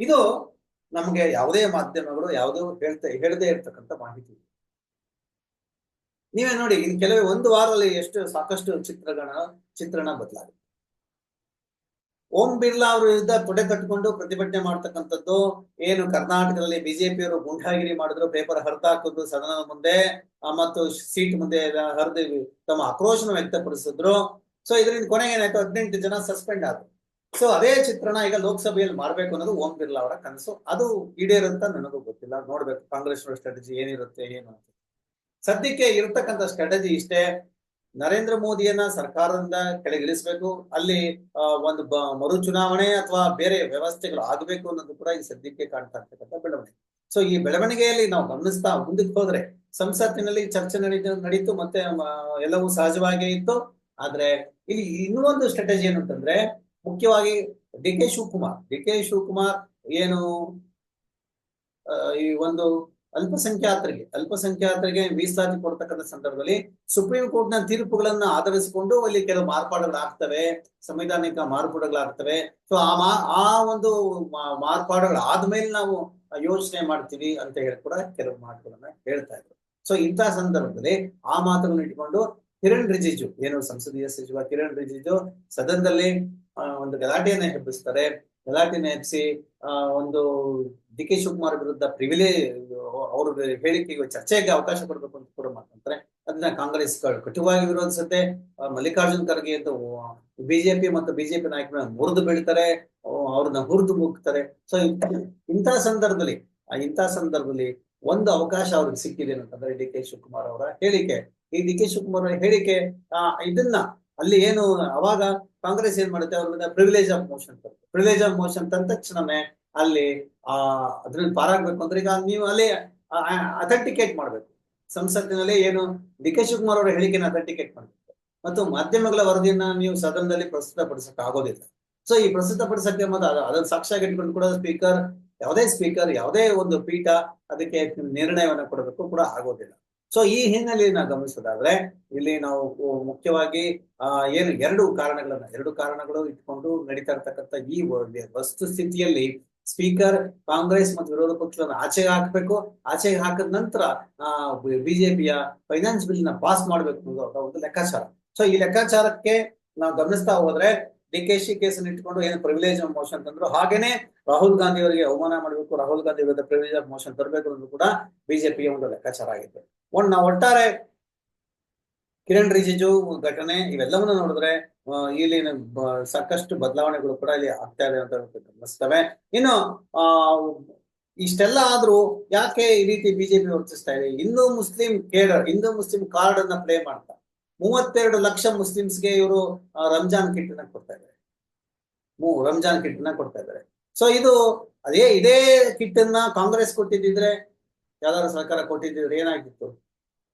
ಇದು ನಮಗೆ ಯಾವುದೇ ಮಾಧ್ಯಮಗಳು ಯಾವುದೋ ಹೇಳ್ತಾ, ಹೇಳದೇ ಇರ್ತಕ್ಕಂಥ ಮಾಹಿತಿ. ನೀವೇ ನೋಡಿ ಇನ್ ಕೆಲವೇ ಒಂದು ವಾರದಲ್ಲಿ ಎಷ್ಟು ಸಾಕಷ್ಟು ಚಿತ್ರಗಳ ಚಿತ್ರಣ ಬದಲಾಗುತ್ತೆ. ಓಂ ಬಿರ್ಲಾ ಅವರ ವಿರುದ್ಧ ತೊಡೆ ಕಟ್ಟಿಕೊಂಡು ಪ್ರತಿಭಟನೆ ಮಾಡ್ತಕ್ಕಂಥದ್ದು, ಏನು ಕರ್ನಾಟಕದಲ್ಲಿ ಬಿಜೆಪಿಯವರು ಗುಂಡಾಗಿರಿ ಮಾಡಿದ್ರು, ಪೇಪರ್ ಹರಿದಾಕಿದ್ರು ಸದನದ ಮುಂದೆ ಮತ್ತು ಸೀಟ್ ಮುಂದೆ ಹರಿದು ತಮ್ಮ ಆಕ್ರೋಶನ ವ್ಯಕ್ತಪಡಿಸಿದ್ರು. ಸೊ ಇದರಿಂದ ಕೊನೆಗೆ ಏನಾಯ್ತು? ಹದಿನೆಂಟು ಜನ ಸಸ್ಪೆಂಡ್ ಆದ್ರು. ಸೊ ಅದೇ ಚಿತ್ರಣ ಈಗ ಲೋಕಸಭೆಯಲ್ಲಿ ಮಾಡ್ಬೇಕು ಅನ್ನೋದು ಓಂ ಬಿರ್ಲಾ ಅವರ ಕನಸು. ಅದು ಈಡೇರಂತ ನನಗೂ ಗೊತ್ತಿಲ್ಲ. ನೋಡ್ಬೇಕು ಕಾಂಗ್ರೆಸ್ ಸ್ಟ್ರಾಟಜಿ ಏನಿರುತ್ತೆ, ಏನು ಅಂತ. ಸದ್ಯಕ್ಕೆ ಇರತಕ್ಕಂತ ಸ್ಟ್ರಾಟಜಿ ಇಷ್ಟೇ. ನರೇಂದ್ರ ಮೋದಿಯನ್ನ ಸರ್ಕಾರದಿಂದ ಕೆಳಗಿಳಿಸ್ಬೇಕು. ಅಲ್ಲಿ ಒಂದು ಮರು ಚುನಾವಣೆ ಅಥವಾ ಬೇರೆ ವ್ಯವಸ್ಥೆಗಳು ಆಗಬೇಕು ಅನ್ನೋದು ಕೂಡ ಈ ಸದ್ಯಕ್ಕೆ ಕಾಣ್ತಾ ಇರ್ತಕ್ಕಂಥ ಬೆಳವಣಿಗೆ. ಸೊ ಈ ಬೆಳವಣಿಗೆಯಲ್ಲಿ ನಾವು ಗಮನಿಸ್ತಾ ಮುಂದಕ್ಕೆ ಹೋದ್ರೆ, ಸಂಸತ್ತಿನಲ್ಲಿ ಚರ್ಚೆ ನಡೀತು ನಡೀತು, ಮತ್ತೆ ಎಲ್ಲವೂ ಸಹಜವಾಗೇ ಇತ್ತು. ಆದ್ರೆ, ಇಲ್ಲಿ ಇನ್ನೊಂದು ಸ್ಟ್ರಾಟಜಿ ಏನು ಅಂತಂದ್ರೆ ಮುಖ್ಯವಾಗಿ D K Shivakumar. D K Shivakumar ಏನು ಈ ಒಂದು ಅಲ್ಪಸಂಖ್ಯಾತರಿಗೆ ಅಲ್ಪಸಂಖ್ಯಾತರಿಗೆ ಮೀಸಲಾತಿ ಕೊಡ್ತಕ್ಕಂಥ ಸಂದರ್ಭದಲ್ಲಿ ಸುಪ್ರೀಂ ಕೋರ್ಟ್ನ ತೀರ್ಪುಗಳನ್ನ ಆಧರಿಸಿಕೊಂಡು ಅಲ್ಲಿ ಕೆಲವು ಮಾರ್ಪಾಡುಗಳಾಗ್ತವೆ, ಸಂವಿಧಾನಿಕ ಮಾರ್ಪಾಡುಗಳಾಗ್ತವೆ. ಸೊ ಆ ಮಾ, ಆ ಒಂದು ಮಾರ್ಪಾಡುಗಳಾದ್ಮೇಲೆ ನಾವು ಯೋಚನೆ ಮಾಡ್ತೀವಿ ಅಂತ ಹೇಳಿ ಕೂಡ ಕೆಲವು ಮಾತುಗಳನ್ನ ಹೇಳ್ತಾ ಇದ್ರು. ಸೊ ಇಂತಹ ಸಂದರ್ಭದಲ್ಲಿ ಆ ಮಾತುಗಳನ್ನ ಇಟ್ಕೊಂಡು ಕಿರಣ್ ರಿಜಿಜು, ಏನು ಸಂಸದೀಯ ಸಚಿವ ಕಿರಣ್ ರಿಜಿಜು, ಸದನದಲ್ಲಿ ಒಂದು ಗಲಾಟೆಯನ್ನ ಹೆಬ್ಬಿಸ್ತಾರೆ ಗಲಾಟೆಯನ್ನ ಎಬ್ಬಿಸಿ ಆ, ಒಂದು ಡಿ ಕೆ ಶಿವಕುಮಾರ್ ವಿರುದ್ಧ ಪ್ರಿವಿಲೇಜ್ ಅವ್ರ ಹೇಳಿಕೆಗೆ ಚರ್ಚೆಗೆ ಅವಕಾಶ ಕೊಡಬೇಕು ಅಂತ ಕೂಡ ಮಾತಾಡ್ತಾರೆ. ಅದನ್ನ ಕಾಂಗ್ರೆಸ್ ಕಟುವಾಗಿ ವಿರೋಧಿಸುತ್ತೆ. ಮಲ್ಲಿಕಾರ್ಜುನ್ ಖರ್ಗೆ ಅಂತ ಬಿಜೆಪಿ ಮತ್ತು ಬಿಜೆಪಿ ನಾಯಕರ ಮುರಿದು ಬೀಳ್ತಾರೆ. ಅವ್ರನ್ನ ಹುರಿದು ಮುಗ್ತಾರೆ. ಸೊ ಇಂತಹ ಸಂದರ್ಭದಲ್ಲಿ ಆ ಇಂತಹ ಸಂದರ್ಭದಲ್ಲಿ ಒಂದು ಅವಕಾಶ ಅವ್ರಿಗೆ ಸಿಕ್ಕಿದೆ ಅಂತಂದ್ರೆ ಡಿ ಕೆ ಶಿವಕುಮಾರ್ ಅವರ ಹೇಳಿಕೆ. ಈ ಡಿ ಕೆ ಶಿವಕುಮಾರ್ ಅವರ ಹೇಳಿಕೆ ಇದನ್ನ ಅಲ್ಲಿ ಏನು ಅವಾಗ ಕಾಂಗ್ರೆಸ್ ಏನ್ ಮಾಡುತ್ತೆ? ಅವ್ರ ಮೇಲೆ privilege of motion privilege of motion ತಂದ ತಕ್ಷಣನೇ ಅಲ್ಲಿ, ಆ, ಅದ್ರಲ್ಲಿ ಪಾರಾಗ್ಬೇಕು ಅಂದ್ರೆ ಈಗ ನೀವು ಅಲ್ಲಿ ಅಥೆಂಟಿಕೇಟ್ ಮಾಡ್ಬೇಕು. ಸಂಸತ್ತಿನಲ್ಲಿ ಏನು ಡಿ ಕೆ ಶಿವಕುಮಾರ್ ಅವರ ಹೇಳಿಕೆನ ಅಥೆಂಟಿಕೇಟ್ ಮಾಡ್ಬೇಕು. ಮತ್ತು ಮಾಧ್ಯಮಗಳ ವರದಿಯನ್ನ ನೀವು ಸದನದಲ್ಲಿ ಪ್ರಸ್ತುತಪಡಿಸಕ್ ಆಗೋದಿಲ್ಲ. ಸೊ ಈ ಪ್ರಸ್ತುತಪಡಿಸಕ್ಕೆ ಮತ್ತೆ ಅದ- ಅದನ್ನ ಸಾಕ್ಷಿಯಾಗಿ ಇಟ್ಕೊಂಡು ಕೂಡ ಸ್ಪೀಕರ್ ಯಾವುದೇ ಸ್ಪೀಕರ್ ಯಾವುದೇ ಒಂದು ಪೀಠ ಅದಕ್ಕೆ ನಿರ್ಣಯವನ್ನ ಕೊಡಬೇಕು ಕೂಡ ಆಗೋದಿಲ್ಲ. ಸೊ ಈ ಹಿನ್ನೆಲೆಯಲ್ಲಿ ನಾವು ಗಮನಿಸೋದಾದ್ರೆ, ಇಲ್ಲಿ ನಾವು ಮುಖ್ಯವಾಗಿ, ಆ, ಏನು ಎರಡು ಕಾರಣಗಳನ್ನ, ಎರಡು ಕಾರಣಗಳು ಇಟ್ಕೊಂಡು ನಡೀತಾ ಇರ್ತಕ್ಕಂಥ ಈ ವಸ್ತುಸ್ಥಿತಿಯಲ್ಲಿ ವಸ್ತು ಸ್ಥಿತಿಯಲ್ಲಿ ಸ್ಪೀಕರ್ ಕಾಂಗ್ರೆಸ್ ಮತ್ತು ವಿರೋಧ ಪಕ್ಷಗಳನ್ನ ಆಚೆಗೆ ಹಾಕಬೇಕು. ಆಚೆಗೆ ಹಾಕಿದ ನಂತರ, ಆ, ಬಿಜೆಪಿಯ ಫೈನಾನ್ಸ್ ಬಿಲ್ನ ಪಾಸ್ ಮಾಡಬೇಕು ಅನ್ನೋದು ಒಂದು ಲೆಕ್ಕಾಚಾರ. ಸೊ ಈ ಲೆಕ್ಕಾಚಾರಕ್ಕೆ ನಾವು ಗಮನಿಸ್ತಾ ಹೋದ್ರೆ ಡಿ ಕೆ ಶಿ ಕೇಸನ್ನು ಇಟ್ಕೊಂಡು ಏನು ಪ್ರಿವಿಲೇಜ್ ಆಫ್ ಮೋಷನ್ ತಂದ್ರು, ಹಾಗೇನೆ ರಾಹುಲ್ ಗಾಂಧಿ ಅವರಿಗೆ ಅವಮಾನ ಮಾಡಬೇಕು, ರಾಹುಲ್ ಗಾಂಧಿ ವಿರುದ್ಧ ಪ್ರಿವಿಲೇಜ್ ಆಫ್ ಮೋಷನ್ ತರಬೇಕು ಅಂದ್ರೂ ಕೂಡ ಬಿಜೆಪಿಯ ಒಂದು ಲೆಕ್ಕಾಚಾರ ಆಗಿತ್ತು. ಒಂದು ನಾವು ಒಟ್ಟಾರೆ ಕಿರಣ್ ರಿಜಿಜು ಘಟನೆ ಇವೆಲ್ಲವನ್ನ ನೋಡಿದ್ರೆ ಇಲ್ಲಿ ಸಾಕಷ್ಟು ಬದಲಾವಣೆಗಳು ಕೂಡ ಇಲ್ಲಿ ಆಗ್ತಾ ಇದೆ ಅಂತ ಗಮನಿಸ್ತವೆ. ಇನ್ನು, ಆ, ಇಷ್ಟೆಲ್ಲ ಆದ್ರೂ ಯಾಕೆ ಈ ರೀತಿ ಬಿಜೆಪಿ ವರ್ತಿಸ್ತಾ ಇದೆ? Hindu Muslim cadre, Hindu Muslim card ಅನ್ನ ಪ್ಲೇ ಮಾಡ್ತಾ. ಮೂವತ್ತೆರಡು ಲಕ್ಷ ಮುಸ್ಲಿಮ್ಸ್ಗೆ ಇವರು ರಂಜಾನ್ ಕಿಟ್ನ ಕೊಡ್ತಾ ಇದ್ದಾರೆ. ರಂಜಾನ್ ಕಿಟ್ನ ಕೊಡ್ತಾ ಇದ್ದಾರೆ. ಸೊ ಇದು ಅದೇ ಇದೇ ಕಿಟ್ ಅನ್ನ ಕಾಂಗ್ರೆಸ್ ಕೊಟ್ಟಿದ್ದಿದ್ರೆ, ಯಾವ್ದಾದ್ರು ಸರ್ಕಾರ ಕೊಟ್ಟಿದ್ದಿದ್ರೆ ಏನಾಗಿತ್ತು?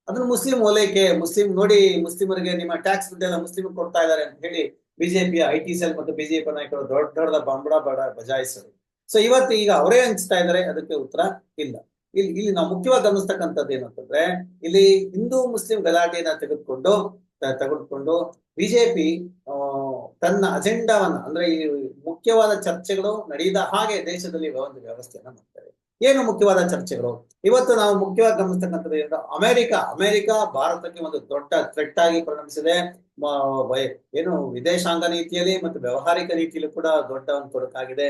ಅದನ್ನ ಮುಸ್ಲಿಂ ಓಲೈಕೆ, ಮುಸ್ಲಿಂ ನೋಡಿ ಮುಸ್ಲಿಮರಿಗೆ ನಿಮ್ಮ ಟ್ಯಾಕ್ಸ್ ದುಡ್ಡೆಲ್ಲ ಮುಸ್ಲಿಂ ಕೊಡ್ತಾ ಇದ್ದಾರೆ ಅಂತ ಹೇಳಿ ಬಿಜೆಪಿಯ ಐ ಟಿ ಸೆಲ್ ಮತ್ತು ಬಿಜೆಪಿ ನಾಯಕರು ದೊಡ್ಡ ದೊಡ್ಡ ಬಂಬಡ, ಬಡ, ಬಜಾಯಿಸರು. ಸೊ ಇವತ್ತು ಈಗ ಅವರೇ ಹಂಚ್ತಾ ಇದ್ದಾರೆ, ಅದಕ್ಕೆ ಉತ್ತರ ಇಲ್ಲ. ಇಲ್ಲಿ ಇಲ್ಲಿ ನಾವು ಮುಖ್ಯವಾಗಿ ಗಮನಿಸ್ತಕ್ಕಂಥದ್ದು ಏನಂತಂದ್ರೆ, ಇಲ್ಲಿ ಹಿಂದೂ ಮುಸ್ಲಿಂ ಗಲಾಟೆಯನ್ನ ತೆಗೆದುಕೊಂಡು ತೆಗೆದುಕೊಂಡು ಬಿಜೆಪಿ ತನ್ನ ಅಜೆಂಡಾವನ್ನ ಅಂದ್ರೆ ಈ ಮುಖ್ಯವಾದ ಚರ್ಚೆಗಳು ನಡೆಯದ ಹಾಗೆ ದೇಶದಲ್ಲಿ ಒಂದು ವ್ಯವಸ್ಥೆಯನ್ನ ಮಾಡ್ತಾರೆ. ಏನು ಮುಖ್ಯವಾದ ಚರ್ಚೆಗಳು? ಇವತ್ತು ನಾವು ಮುಖ್ಯವಾಗಿ ಗಮನಿಸ್ತಕ್ಕಂಥದ್ದು ಏನಂದ್ರೆ ಅಮೆರಿಕ. ಅಮೆರಿಕ ಭಾರತಕ್ಕೆ ಒಂದು ದೊಡ್ಡ ಥ್ರೆಟ್ ಆಗಿ ಪರಿಣಮಿಸಿದೆ. ಏನು ವಿದೇಶಾಂಗ ನೀತಿಯಲ್ಲಿ ಮತ್ತು ವ್ಯವಹಾರಿಕ ರೀತಿಯಲ್ಲಿ ಕೂಡ ದೊಡ್ಡ ಒಂದು ತೊಡಕಾಗಿದೆ.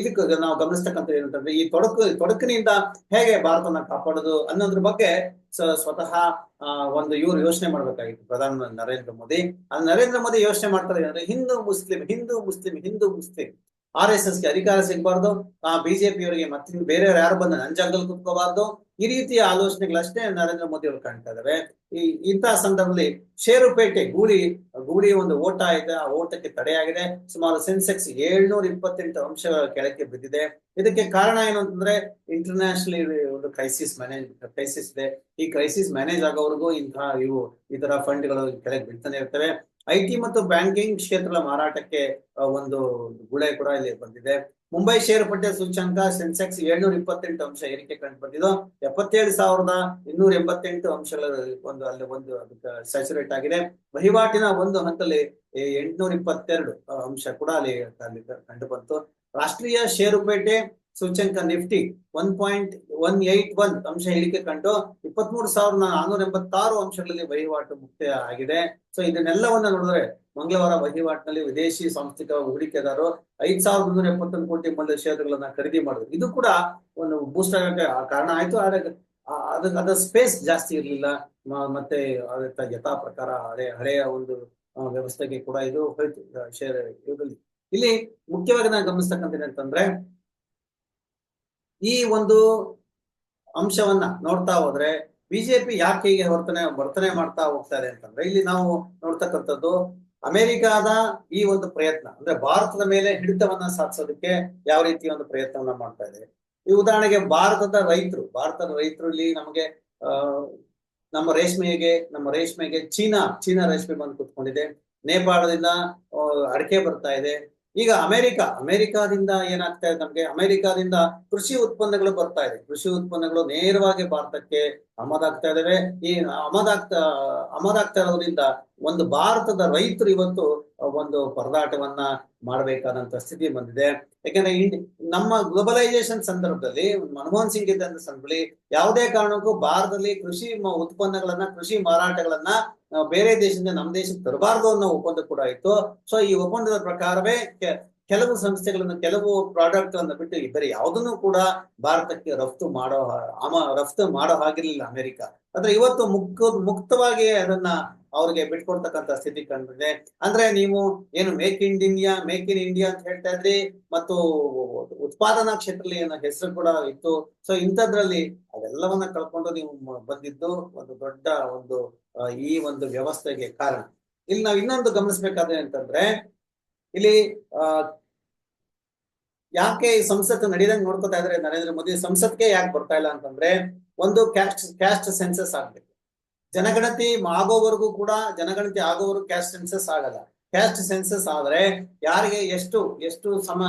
ಇದಕ್ಕೆ ನಾವು ಗಮನಿಸ್ತಕ್ಕಂಥದ್ದು ಏನಂತಂದ್ರೆ ಈ ತೊಡಕು, ತೊಡಕಿನಿಂದ ಹೇಗೆ ಭಾರತನ ಕಾಪಾಡೋದು ಅನ್ನೋದ್ರ ಬಗ್ಗೆ ಸ್ವತಃ ಒಂದು ಇವರು ಯೋಚನೆ ಮಾಡ್ಬೇಕಾಗಿತ್ತು ಪ್ರಧಾನ ನರೇಂದ್ರ ಮೋದಿ. ನರೇಂದ್ರ ಮೋದಿ ಯೋಚನೆ ಮಾಡ್ತಾರೆ ಏನಂದ್ರೆ Hindu Muslim Hindu Muslim Hindu Muslim. R S ಎಸ್ಗೆ ಅಧಿಕಾರ ಸಿಗಬಾರ್ದು, ಆ ಬಿಜೆಪಿ ಅವರಿಗೆ ಮತ್ತೆ ಬೇರೆಯವ್ರು ಯಾರು ಬಂದ ನನ್ನ ಜಾಗದಲ್ಲಿ ಕುತ್ಕೋಬಾರ್ದು, ಈ ರೀತಿಯ ಆಲೋಚನೆಗಳಷ್ಟೇ ನರೇಂದ್ರ ಮೋದಿ ಅವರು ಕಾಣ್ತಾ ಇದಾವೆ ಈ ಇಂತಹ ಸಂದರ್ಭದಲ್ಲಿ ಷೇರುಪೇಟೆ ಗೂಳಿ ಗೂಳಿ ಒಂದು ಓಟ ಇದೆ, ಆ ಓಟಕ್ಕೆ ತಡೆಯಾಗಿದೆ. ಸುಮಾರು ಸೆನ್ಸೆಕ್ಸ್ ಏಳ್ನೂರ ಇಪ್ಪತ್ತೆಂಟು ಅಂಶಗಳ ಕೆಳಕ್ಕೆ ಬಿದ್ದಿದೆ. ಇದಕ್ಕೆ ಕಾರಣ ಏನು ಅಂತಂದ್ರೆ ಇಂಟರ್ನ್ಯಾಷನಲ್ ಒಂದು ಕ್ರೈಸಿಸ್ ಮ್ಯಾನೇಜ್, ಕ್ರೈಸಿಸ್ ಇದೆ. ಈ ಕ್ರೈಸಿಸ್ ಮ್ಯಾನೇಜ್ ಆಗೋವರೆಗೂ ಇಂತಹ ಇವು ಇದರ ಫಂಡ್ಗಳು ಕೆಳಗೆ ಬೀಳ್ತಾನೆ ಇರ್ತವೆ. ಐ ಟಿ ಮತ್ತು ಬ್ಯಾಂಕಿಂಗ್ ಕ್ಷೇತ್ರದ ಮಾರಾಟಕ್ಕೆ ಒಂದು ಗುಳೆ ಕೂಡ ಇಲ್ಲಿ ಬಂದಿದೆ. ಮುಂಬೈ ಷೇರುಪಟ್ಟೆ ಸೂಚ್ಯಂಕ ಸೆನ್ಸೆಕ್ಸ್ ಏಳ್ನೂರ ಇಪ್ಪತ್ತೆಂಟು ಅಂಶ ಏರಿಕೆ ಕಂಡು ಬಂದಿದ್ದು. ಎಪ್ಪತ್ತೇಳು ಸಾವಿರದ ಇನ್ನೂರ ಎಂಬತ್ತೆಂಟು ಅಂಶಗಳ ಒಂದು, ಅಲ್ಲಿ ಒಂದು ಸ್ಯಾಚುರೇಟ್ ಆಗಿದೆ. ವಹಿವಾಟಿನ ಒಂದು ಹಂತದಲ್ಲಿ ಎಂಟುನೂರ ಇಪ್ಪತ್ತೆರಡು ಅಂಶ ಕೂಡ ಅಲ್ಲಿ ಅಲ್ಲಿ ಕಂಡು ಬಂತು. ರಾಷ್ಟ್ರೀಯ ಷೇರುಪೇಟೆ ಸೂಚ್ಯಂಕ Nifty one point one eight one ಅಂಶ ಇಳಿಕೆ ಕಂಡು ಇಪ್ಪತ್ಮೂರು ಸಾವಿರದ ನಾನ್ನೂರ ಎಂಬತ್ತಾರು ಅಂಶಗಳಲ್ಲಿ ವಹಿವಾಟು ಮುಕ್ತ ಆಗಿದೆ. ಸೊ ಇದನ್ನೆಲ್ಲವನ್ನ ನೋಡಿದ್ರೆ ಮಂಗಳವಾರ ವಹಿವಾಟಿನಲ್ಲಿ ವಿದೇಶಿ ಸಾಂಸ್ಥಿಕ ಹೂಡಿಕೆದಾರರು ಐದ್ ಸಾವಿರದ ಮುನ್ನೂರ ಎಪ್ಪತ್ತೊಂದು ಕೋಟಿ ಮೌಲ್ಯ ಷೇರುಗಳನ್ನ ಖರೀದಿ ಮಾಡಿದ್ರು. ಇದು ಕೂಡ ಒಂದು ಬೂಸ್ಟ್ ಆಗಕ್ಕೆ ಕಾರಣ ಆಯ್ತು. ಆದ್ರೆ ಅದಕ್ಕೆ ಅದರ ಸ್ಪೇಸ್ ಜಾಸ್ತಿ ಇರಲಿಲ್ಲ. ಮತ್ತೆ ಅದಕ್ಕೆ ಯಥಾ ಪ್ರಕಾರ ಹಳೆ, ಹಳೆಯ ಒಂದು ವ್ಯವಸ್ಥೆಗೆ ಕೂಡ ಇದು ಹೋಯ್ತು ಇಲ್ಲಿ ಮುಖ್ಯವಾಗಿ ನಾನು ಗಮನಿಸ್ತಕ್ಕಂಥ ಏನಂತಂದ್ರೆ ಈ ಒಂದು ಅಂಶವನ್ನ ನೋಡ್ತಾ ಹೋದ್ರೆ ಬಿಜೆಪಿ ಯಾಕೆ ಹೀಗೆ ವರ್ತನೆ ವರ್ತನೆ ಮಾಡ್ತಾ ಹೋಗ್ತಾ ಇದೆ ಅಂತಂದ್ರೆ ಇಲ್ಲಿ ನಾವು ನೋಡ್ತಕ್ಕಂಥದ್ದು ಅಮೆರಿಕಾದ ಈ ಒಂದು ಪ್ರಯತ್ನ, ಅಂದ್ರೆ ಭಾರತದ ಮೇಲೆ ಹಿಡಿತವನ್ನ ಸಾಧಿಸೋದಕ್ಕೆ ಯಾವ ರೀತಿ ಒಂದು ಪ್ರಯತ್ನವನ್ನ ಮಾಡ್ತಾ ಇದೆ. ಈ ಉದಾಹರಣೆಗೆ ಭಾರತದ ರೈತರು ಭಾರತದ ರೈತರು ಇಲ್ಲಿ ನಮಗೆ ನಮ್ಮ ರೇಷ್ಮೆಗೆ ನಮ್ಮ ರೇಷ್ಮೆಗೆ ಚೀನಾ ಚೀನಾ ರೇಷ್ಮೆ ಬಂದು ಕುತ್ಕೊಂಡಿದೆ. ನೇಪಾಳದಿಂದ ಅಡಿಕೆ ಬರ್ತಾ ಇದೆ. ಈಗ ಅಮೆರಿಕ, ಅಮೆರಿಕಾದಿಂದ ಏನಾಗ್ತಾ ಇದೆ ನಮ್ಗೆ? ಅಮೆರಿಕಾದಿಂದ ಕೃಷಿ ಉತ್ಪನ್ನಗಳು ಬರ್ತಾ ಇದೆ. ಕೃಷಿ ಉತ್ಪನ್ನಗಳು ನೇರವಾಗಿ ಭಾರತಕ್ಕೆ ಆಮದಾಗ್ತಾ ಇದಾವೆ. ಈ ಆಮದಾಗ್ತಾ ಆಮದಾಗ್ತಾ ಇರೋದ್ರಿಂದ ಒಂದು ಭಾರತದ ರೈತರು ಇವತ್ತು ಒಂದು ಪರದಾಟವನ್ನ ಮಾಡಬೇಕಾದಂತ ಸ್ಥಿತಿ ಬಂದಿದೆ. ಯಾಕಂದ್ರೆ ನಮ್ಮ ಗ್ಲೋಬಲೈಸೇಷನ್ ಸಂದರ್ಭದಲ್ಲಿ ಮನಮೋಹನ್ ಸಿಂಗ್ ಇದ್ದಂತ ಸಂದರ್ಭದಲ್ಲಿ ಯಾವುದೇ ಕಾರಣಕ್ಕೂ ಭಾರತದಲ್ಲಿ ಕೃಷಿ ಉತ್ಪನ್ನಗಳನ್ನ, ಕೃಷಿ ಮಾರಾಟಗಳನ್ನ ಬೇರೆ ದೇಶದಿಂದ ನಮ್ಮ ದೇಶಕ್ಕೆ ತರಬಾರದು ಅನ್ನೋ ಒಪ್ಪಂದ ಕೂಡ ಇತ್ತು. ಸೊ ಈ ಒಪ್ಪಂದದ ಪ್ರಕಾರವೇ ಕೆಲವು ಸಂಸ್ಥೆಗಳನ್ನು, ಕೆಲವು ಪ್ರಾಡಕ್ಟ್ ಗಳನ್ನ ಬಿಟ್ಟು ಬೇರೆ ಯಾವುದನ್ನು ಕೂಡ ಭಾರತಕ್ಕೆ ರಫ್ತು ಮಾಡೋ ರಫ್ತು ಮಾಡೋ ಹಾಗಿರ್ಲಿಲ್ಲ ಅಮೆರಿಕ. ಆದ್ರೆ ಇವತ್ತು ಮುಕ್ತ ಮುಕ್ತವಾಗಿ ಅದನ್ನ ಅವ್ರಿಗೆ ಬಿಟ್ಕೊಡ್ತಕ್ಕಂತ ಸ್ಥಿತಿ ಕಂಡಿದೆ. ಅಂದ್ರೆ ನೀವು ಏನು make in India make in India ಅಂತ ಹೇಳ್ತಾ ಇದ್ರಿ, ಮತ್ತು ಉತ್ಪಾದನಾ ಕ್ಷೇತ್ರದಲ್ಲಿ ಏನೋ ಹೆಸರು ಕೂಡ ಇತ್ತು. ಸೊ ಇಂಥದ್ರಲ್ಲಿ ಅದೆಲ್ಲವನ್ನ ಕಳ್ಕೊಂಡು ನೀವು ಬಂದಿದ್ದು ಒಂದು ದೊಡ್ಡ ಒಂದು ಈ ಒಂದು ವ್ಯವಸ್ಥೆಗೆ ಕಾರಣ. ಇಲ್ಲಿ ನಾವು ಇನ್ನೊಂದು ಗಮನಿಸ್ಬೇಕಾದ್ರೆ ಅಂತಂದ್ರೆ, ಇಲ್ಲಿ ಯಾಕೆ ಈ ಸಂಸತ್ ನಡೀದಂಗೆ ನೋಡ್ಕೊತಾ ಇದ್ರೆ ನರೇಂದ್ರ ಮೋದಿ? ಸಂಸತ್ಗೆ ಯಾಕೆ ಬರ್ತಾ ಇಲ್ಲ ಅಂತಂದ್ರೆ, ಒಂದು ಕ್ಯಾಸ್ಟ್ ಕ್ಯಾಸ್ಟ್ ಸೆನ್ಸಸ್ ಆಗ್ಬೇಕು. ಜನಗಣತಿ ಆಗೋವರೆಗೂ ಕೂಡ ಜನಗಣತಿ ಆಗೋವರೆಗೂ ಕ್ಯಾಸ್ಟ್ ಸೆನ್ಸಸ್ ಆಗಲ್ಲ. ಕ್ಯಾಸ್ಟ್ ಸೆನ್ಸಸ್ ಆದ್ರೆ ಯಾರಿಗೆ ಎಷ್ಟು ಎಷ್ಟು ಸಮ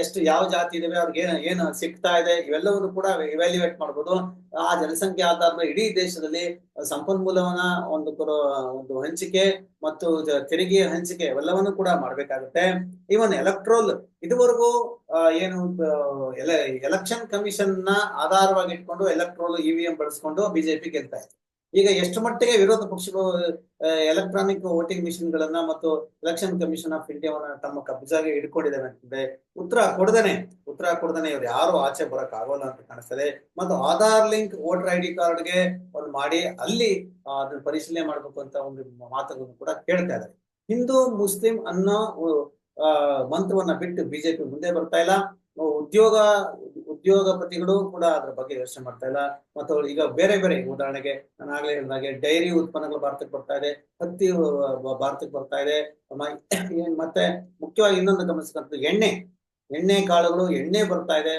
ಎಷ್ಟು ಯಾವ ಜಾತಿ ಇದಾವೆ, ಅವ್ರಿಗೆ ಏನು ಏನು ಸಿಗ್ತಾ ಇದೆ, ಇವೆಲ್ಲವನ್ನು ಕೂಡ ಇವ್ಯಾಲ್ಯೂಯೇಟ್ ಮಾಡ್ಬೋದು. ಆ ಜನಸಂಖ್ಯೆ ಆಧಾರದ ಇಡೀ ದೇಶದಲ್ಲಿ ಸಂಪನ್ಮೂಲವನ್ನ ಒಂದು ಒಂದು ಹಂಚಿಕೆ ಮತ್ತು ತೆರಿಗೆ ಹಂಚಿಕೆ ಇವೆಲ್ಲವನ್ನು ಕೂಡ ಮಾಡ್ಬೇಕಾಗುತ್ತೆ. ಇವನ್ ಎಲೆಕ್ಟ್ರೋಲ್ ಇದುವರೆಗೂ ಏನು ಎಲೆಕ್ಷನ್ ಕಮಿಷನ್ನ ಆಧಾರವಾಗಿ ಇಟ್ಕೊಂಡು ಎಲೆಕ್ಟ್ರೋಲ್ ಇವಿಎಂ ಬಳಸ್ಕೊಂಡು ಬಿಜೆಪಿ ಗೆಲ್ತಾ ಇದೆ ಈಗ ಎಷ್ಟು ಮಟ್ಟಿಗೆ ವಿರೋಧ ಪಕ್ಷಗಳು ಎಲೆಕ್ಟ್ರಾನಿಕ್ ವೋಟಿಂಗ್ ಮಿಷಿನ್ ಗಳನ್ನ ಮತ್ತು ಎಲೆಕ್ಷನ್ ಕಮಿಷನ್ ಆಫ್ ಇಂಡಿಯಾವನ್ನ ತಮ್ಮ ಕಬ್ಜಾಗೆ ಇಟ್ಕೊಂಡಿದ್ದಾವೆ ಅಂತಂದ್ರೆ ಉತ್ತರ ಕೊಡದೇನೆ ಉತ್ತರ ಕೊಡದೇನೆ ಇವ್ರು ಯಾರು ಆಚೆ ಬರಕ್ ಆಗೋಲ್ಲ ಅಂತ ಕಾಣಿಸ್ತದೆ. ಮತ್ತು Aadhaar link voter I D ಕಾರ್ಡ್ಗೆ ಒಂದು ಮಾಡಿ ಅಲ್ಲಿ ಅದನ್ನ ಪರಿಶೀಲನೆ ಮಾಡ್ಬೇಕು ಅಂತ ಒಂದು ಮಾತುಗಳನ್ನು ಕೂಡ ಕೇಳ್ತಾ ಇದ್ದಾರೆ. ಹಿಂದೂ, ಮುಸ್ಲಿಂ ಅನ್ನೋ ಮಂತ್ರವನ್ನ ಬಿಟ್ಟು ಬಿಜೆಪಿ ಮುಂದೆ ಬರ್ತಾ ಇಲ್ಲ. ಉದ್ಯೋಗ ಉದ್ಯೋಗಪತಿಗಳು ಕೂಡ ಅದ್ರ ಬಗ್ಗೆ ಯೋಚನೆ ಮಾಡ್ತಾ ಇಲ್ಲ. ಮತ್ತು ಈಗ ಬೇರೆ ಬೇರೆ ಉದಾಹರಣೆಗೆ ನಾನು ಆಗ್ಲೇ ಹೇಳಿದಾಗೆ ಡೈರಿ ಉತ್ಪನ್ನಗಳು ಭಾರತಕ್ಕೆ ಬರ್ತಾ ಇದೆ, ಹತ್ತಿ ಭಾರತಕ್ಕೆ ಬರ್ತಾ ಇದೆ. ಮತ್ತೆ ಮುಖ್ಯವಾಗಿ ಇನ್ನೊಂದು ಗಮನಿಸಕ್ಕಂಥ ಎಣ್ಣೆ ಎಣ್ಣೆ ಕಾಳುಗಳು ಎಣ್ಣೆ ಬರ್ತಾ ಇದೆ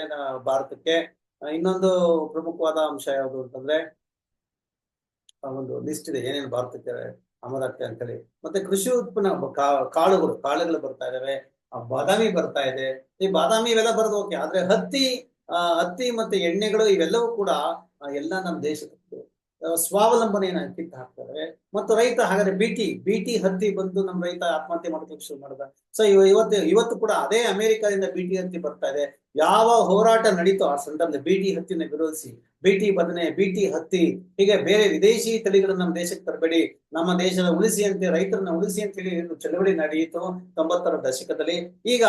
ಭಾರತಕ್ಕೆ. ಇನ್ನೊಂದು ಪ್ರಮುಖವಾದ ಅಂಶ ಯಾವುದು ಅಂತಂದ್ರೆ ಒಂದು ಲಿಸ್ಟ್ ಇದೆ, ಏನೇನು ಭಾರತಕ್ಕೆ ಆಮದಾಗ್ತದೆ ಅಂತೇಳಿ. ಮತ್ತೆ ಕೃಷಿ ಉತ್ಪನ್ನ ಕಾಳುಗಳು ಕಾಳುಗಳು ಬರ್ತಾ ಇದಾವೆ ಬಾದಾಮಿ ಬರ್ತಾ ಇದೆ. ಈ ಬಾದಾಮಿ ಇವೆಲ್ಲ ಬರ್ದು ಓಕೆ ಆದ್ರೆ ಹತ್ತಿ ಆ, ಹತ್ತಿ ಮತ್ತೆ ಎಣ್ಣೆಗಳು ಇವೆಲ್ಲವೂ ಕೂಡ ಎಲ್ಲ ನಮ್ಮ ದೇಶದ ಸ್ವಾವಲಂಬನೆಯನ್ನ ಕಿತ್ತು ಹಾಕ್ತಾರೆ ಮತ್ತು ರೈತ ಹಾಗಾದ್ರೆ ಬಿಟಿ ಬಿಟಿ ಹತ್ತಿ ಬಂದು ನಮ್ಮ ರೈತ ಆತ್ಮಹತ್ಯೆ ಮಾಡೋದಕ್ಕೆ ಶುರು ಮಾಡಿದ. ಸೊ ಇವತ್ತು ಇವತ್ತು ಕೂಡ ಅದೇ ಅಮೆರಿಕದಿಂದ ಬಿಟಿ ಹತ್ತಿ ಬರ್ತಾ ಇದೆ. ಯಾವ ಹೋರಾಟ ನಡೀತೋ ಆ ಸಂದರ್ಭದಲ್ಲಿ ಬಿಟಿ ಹತ್ತಿನ ವಿರೋಧಿಸಿ, ಬಿಟಿ ಬದನೆ, ಬಿಟಿ ಹತ್ತಿ, ಹೀಗೆ ಬೇರೆ ವಿದೇಶಿ ತಳಿಗಳನ್ನ ನಮ್ಮ ದೇಶಕ್ಕೆ ತರಬೇಡಿ, ನಮ್ಮ ದೇಶದ ಉಳಿಸಿ ಅಂತ, ರೈತರನ್ನ ಉಳಿಸಿ ಅಂತ ಹೇಳಿ ಚಳವಳಿ ನಡೆಯಿತು ತೊಂಬತ್ತರ ದಶಕದಲ್ಲಿ. ಈಗ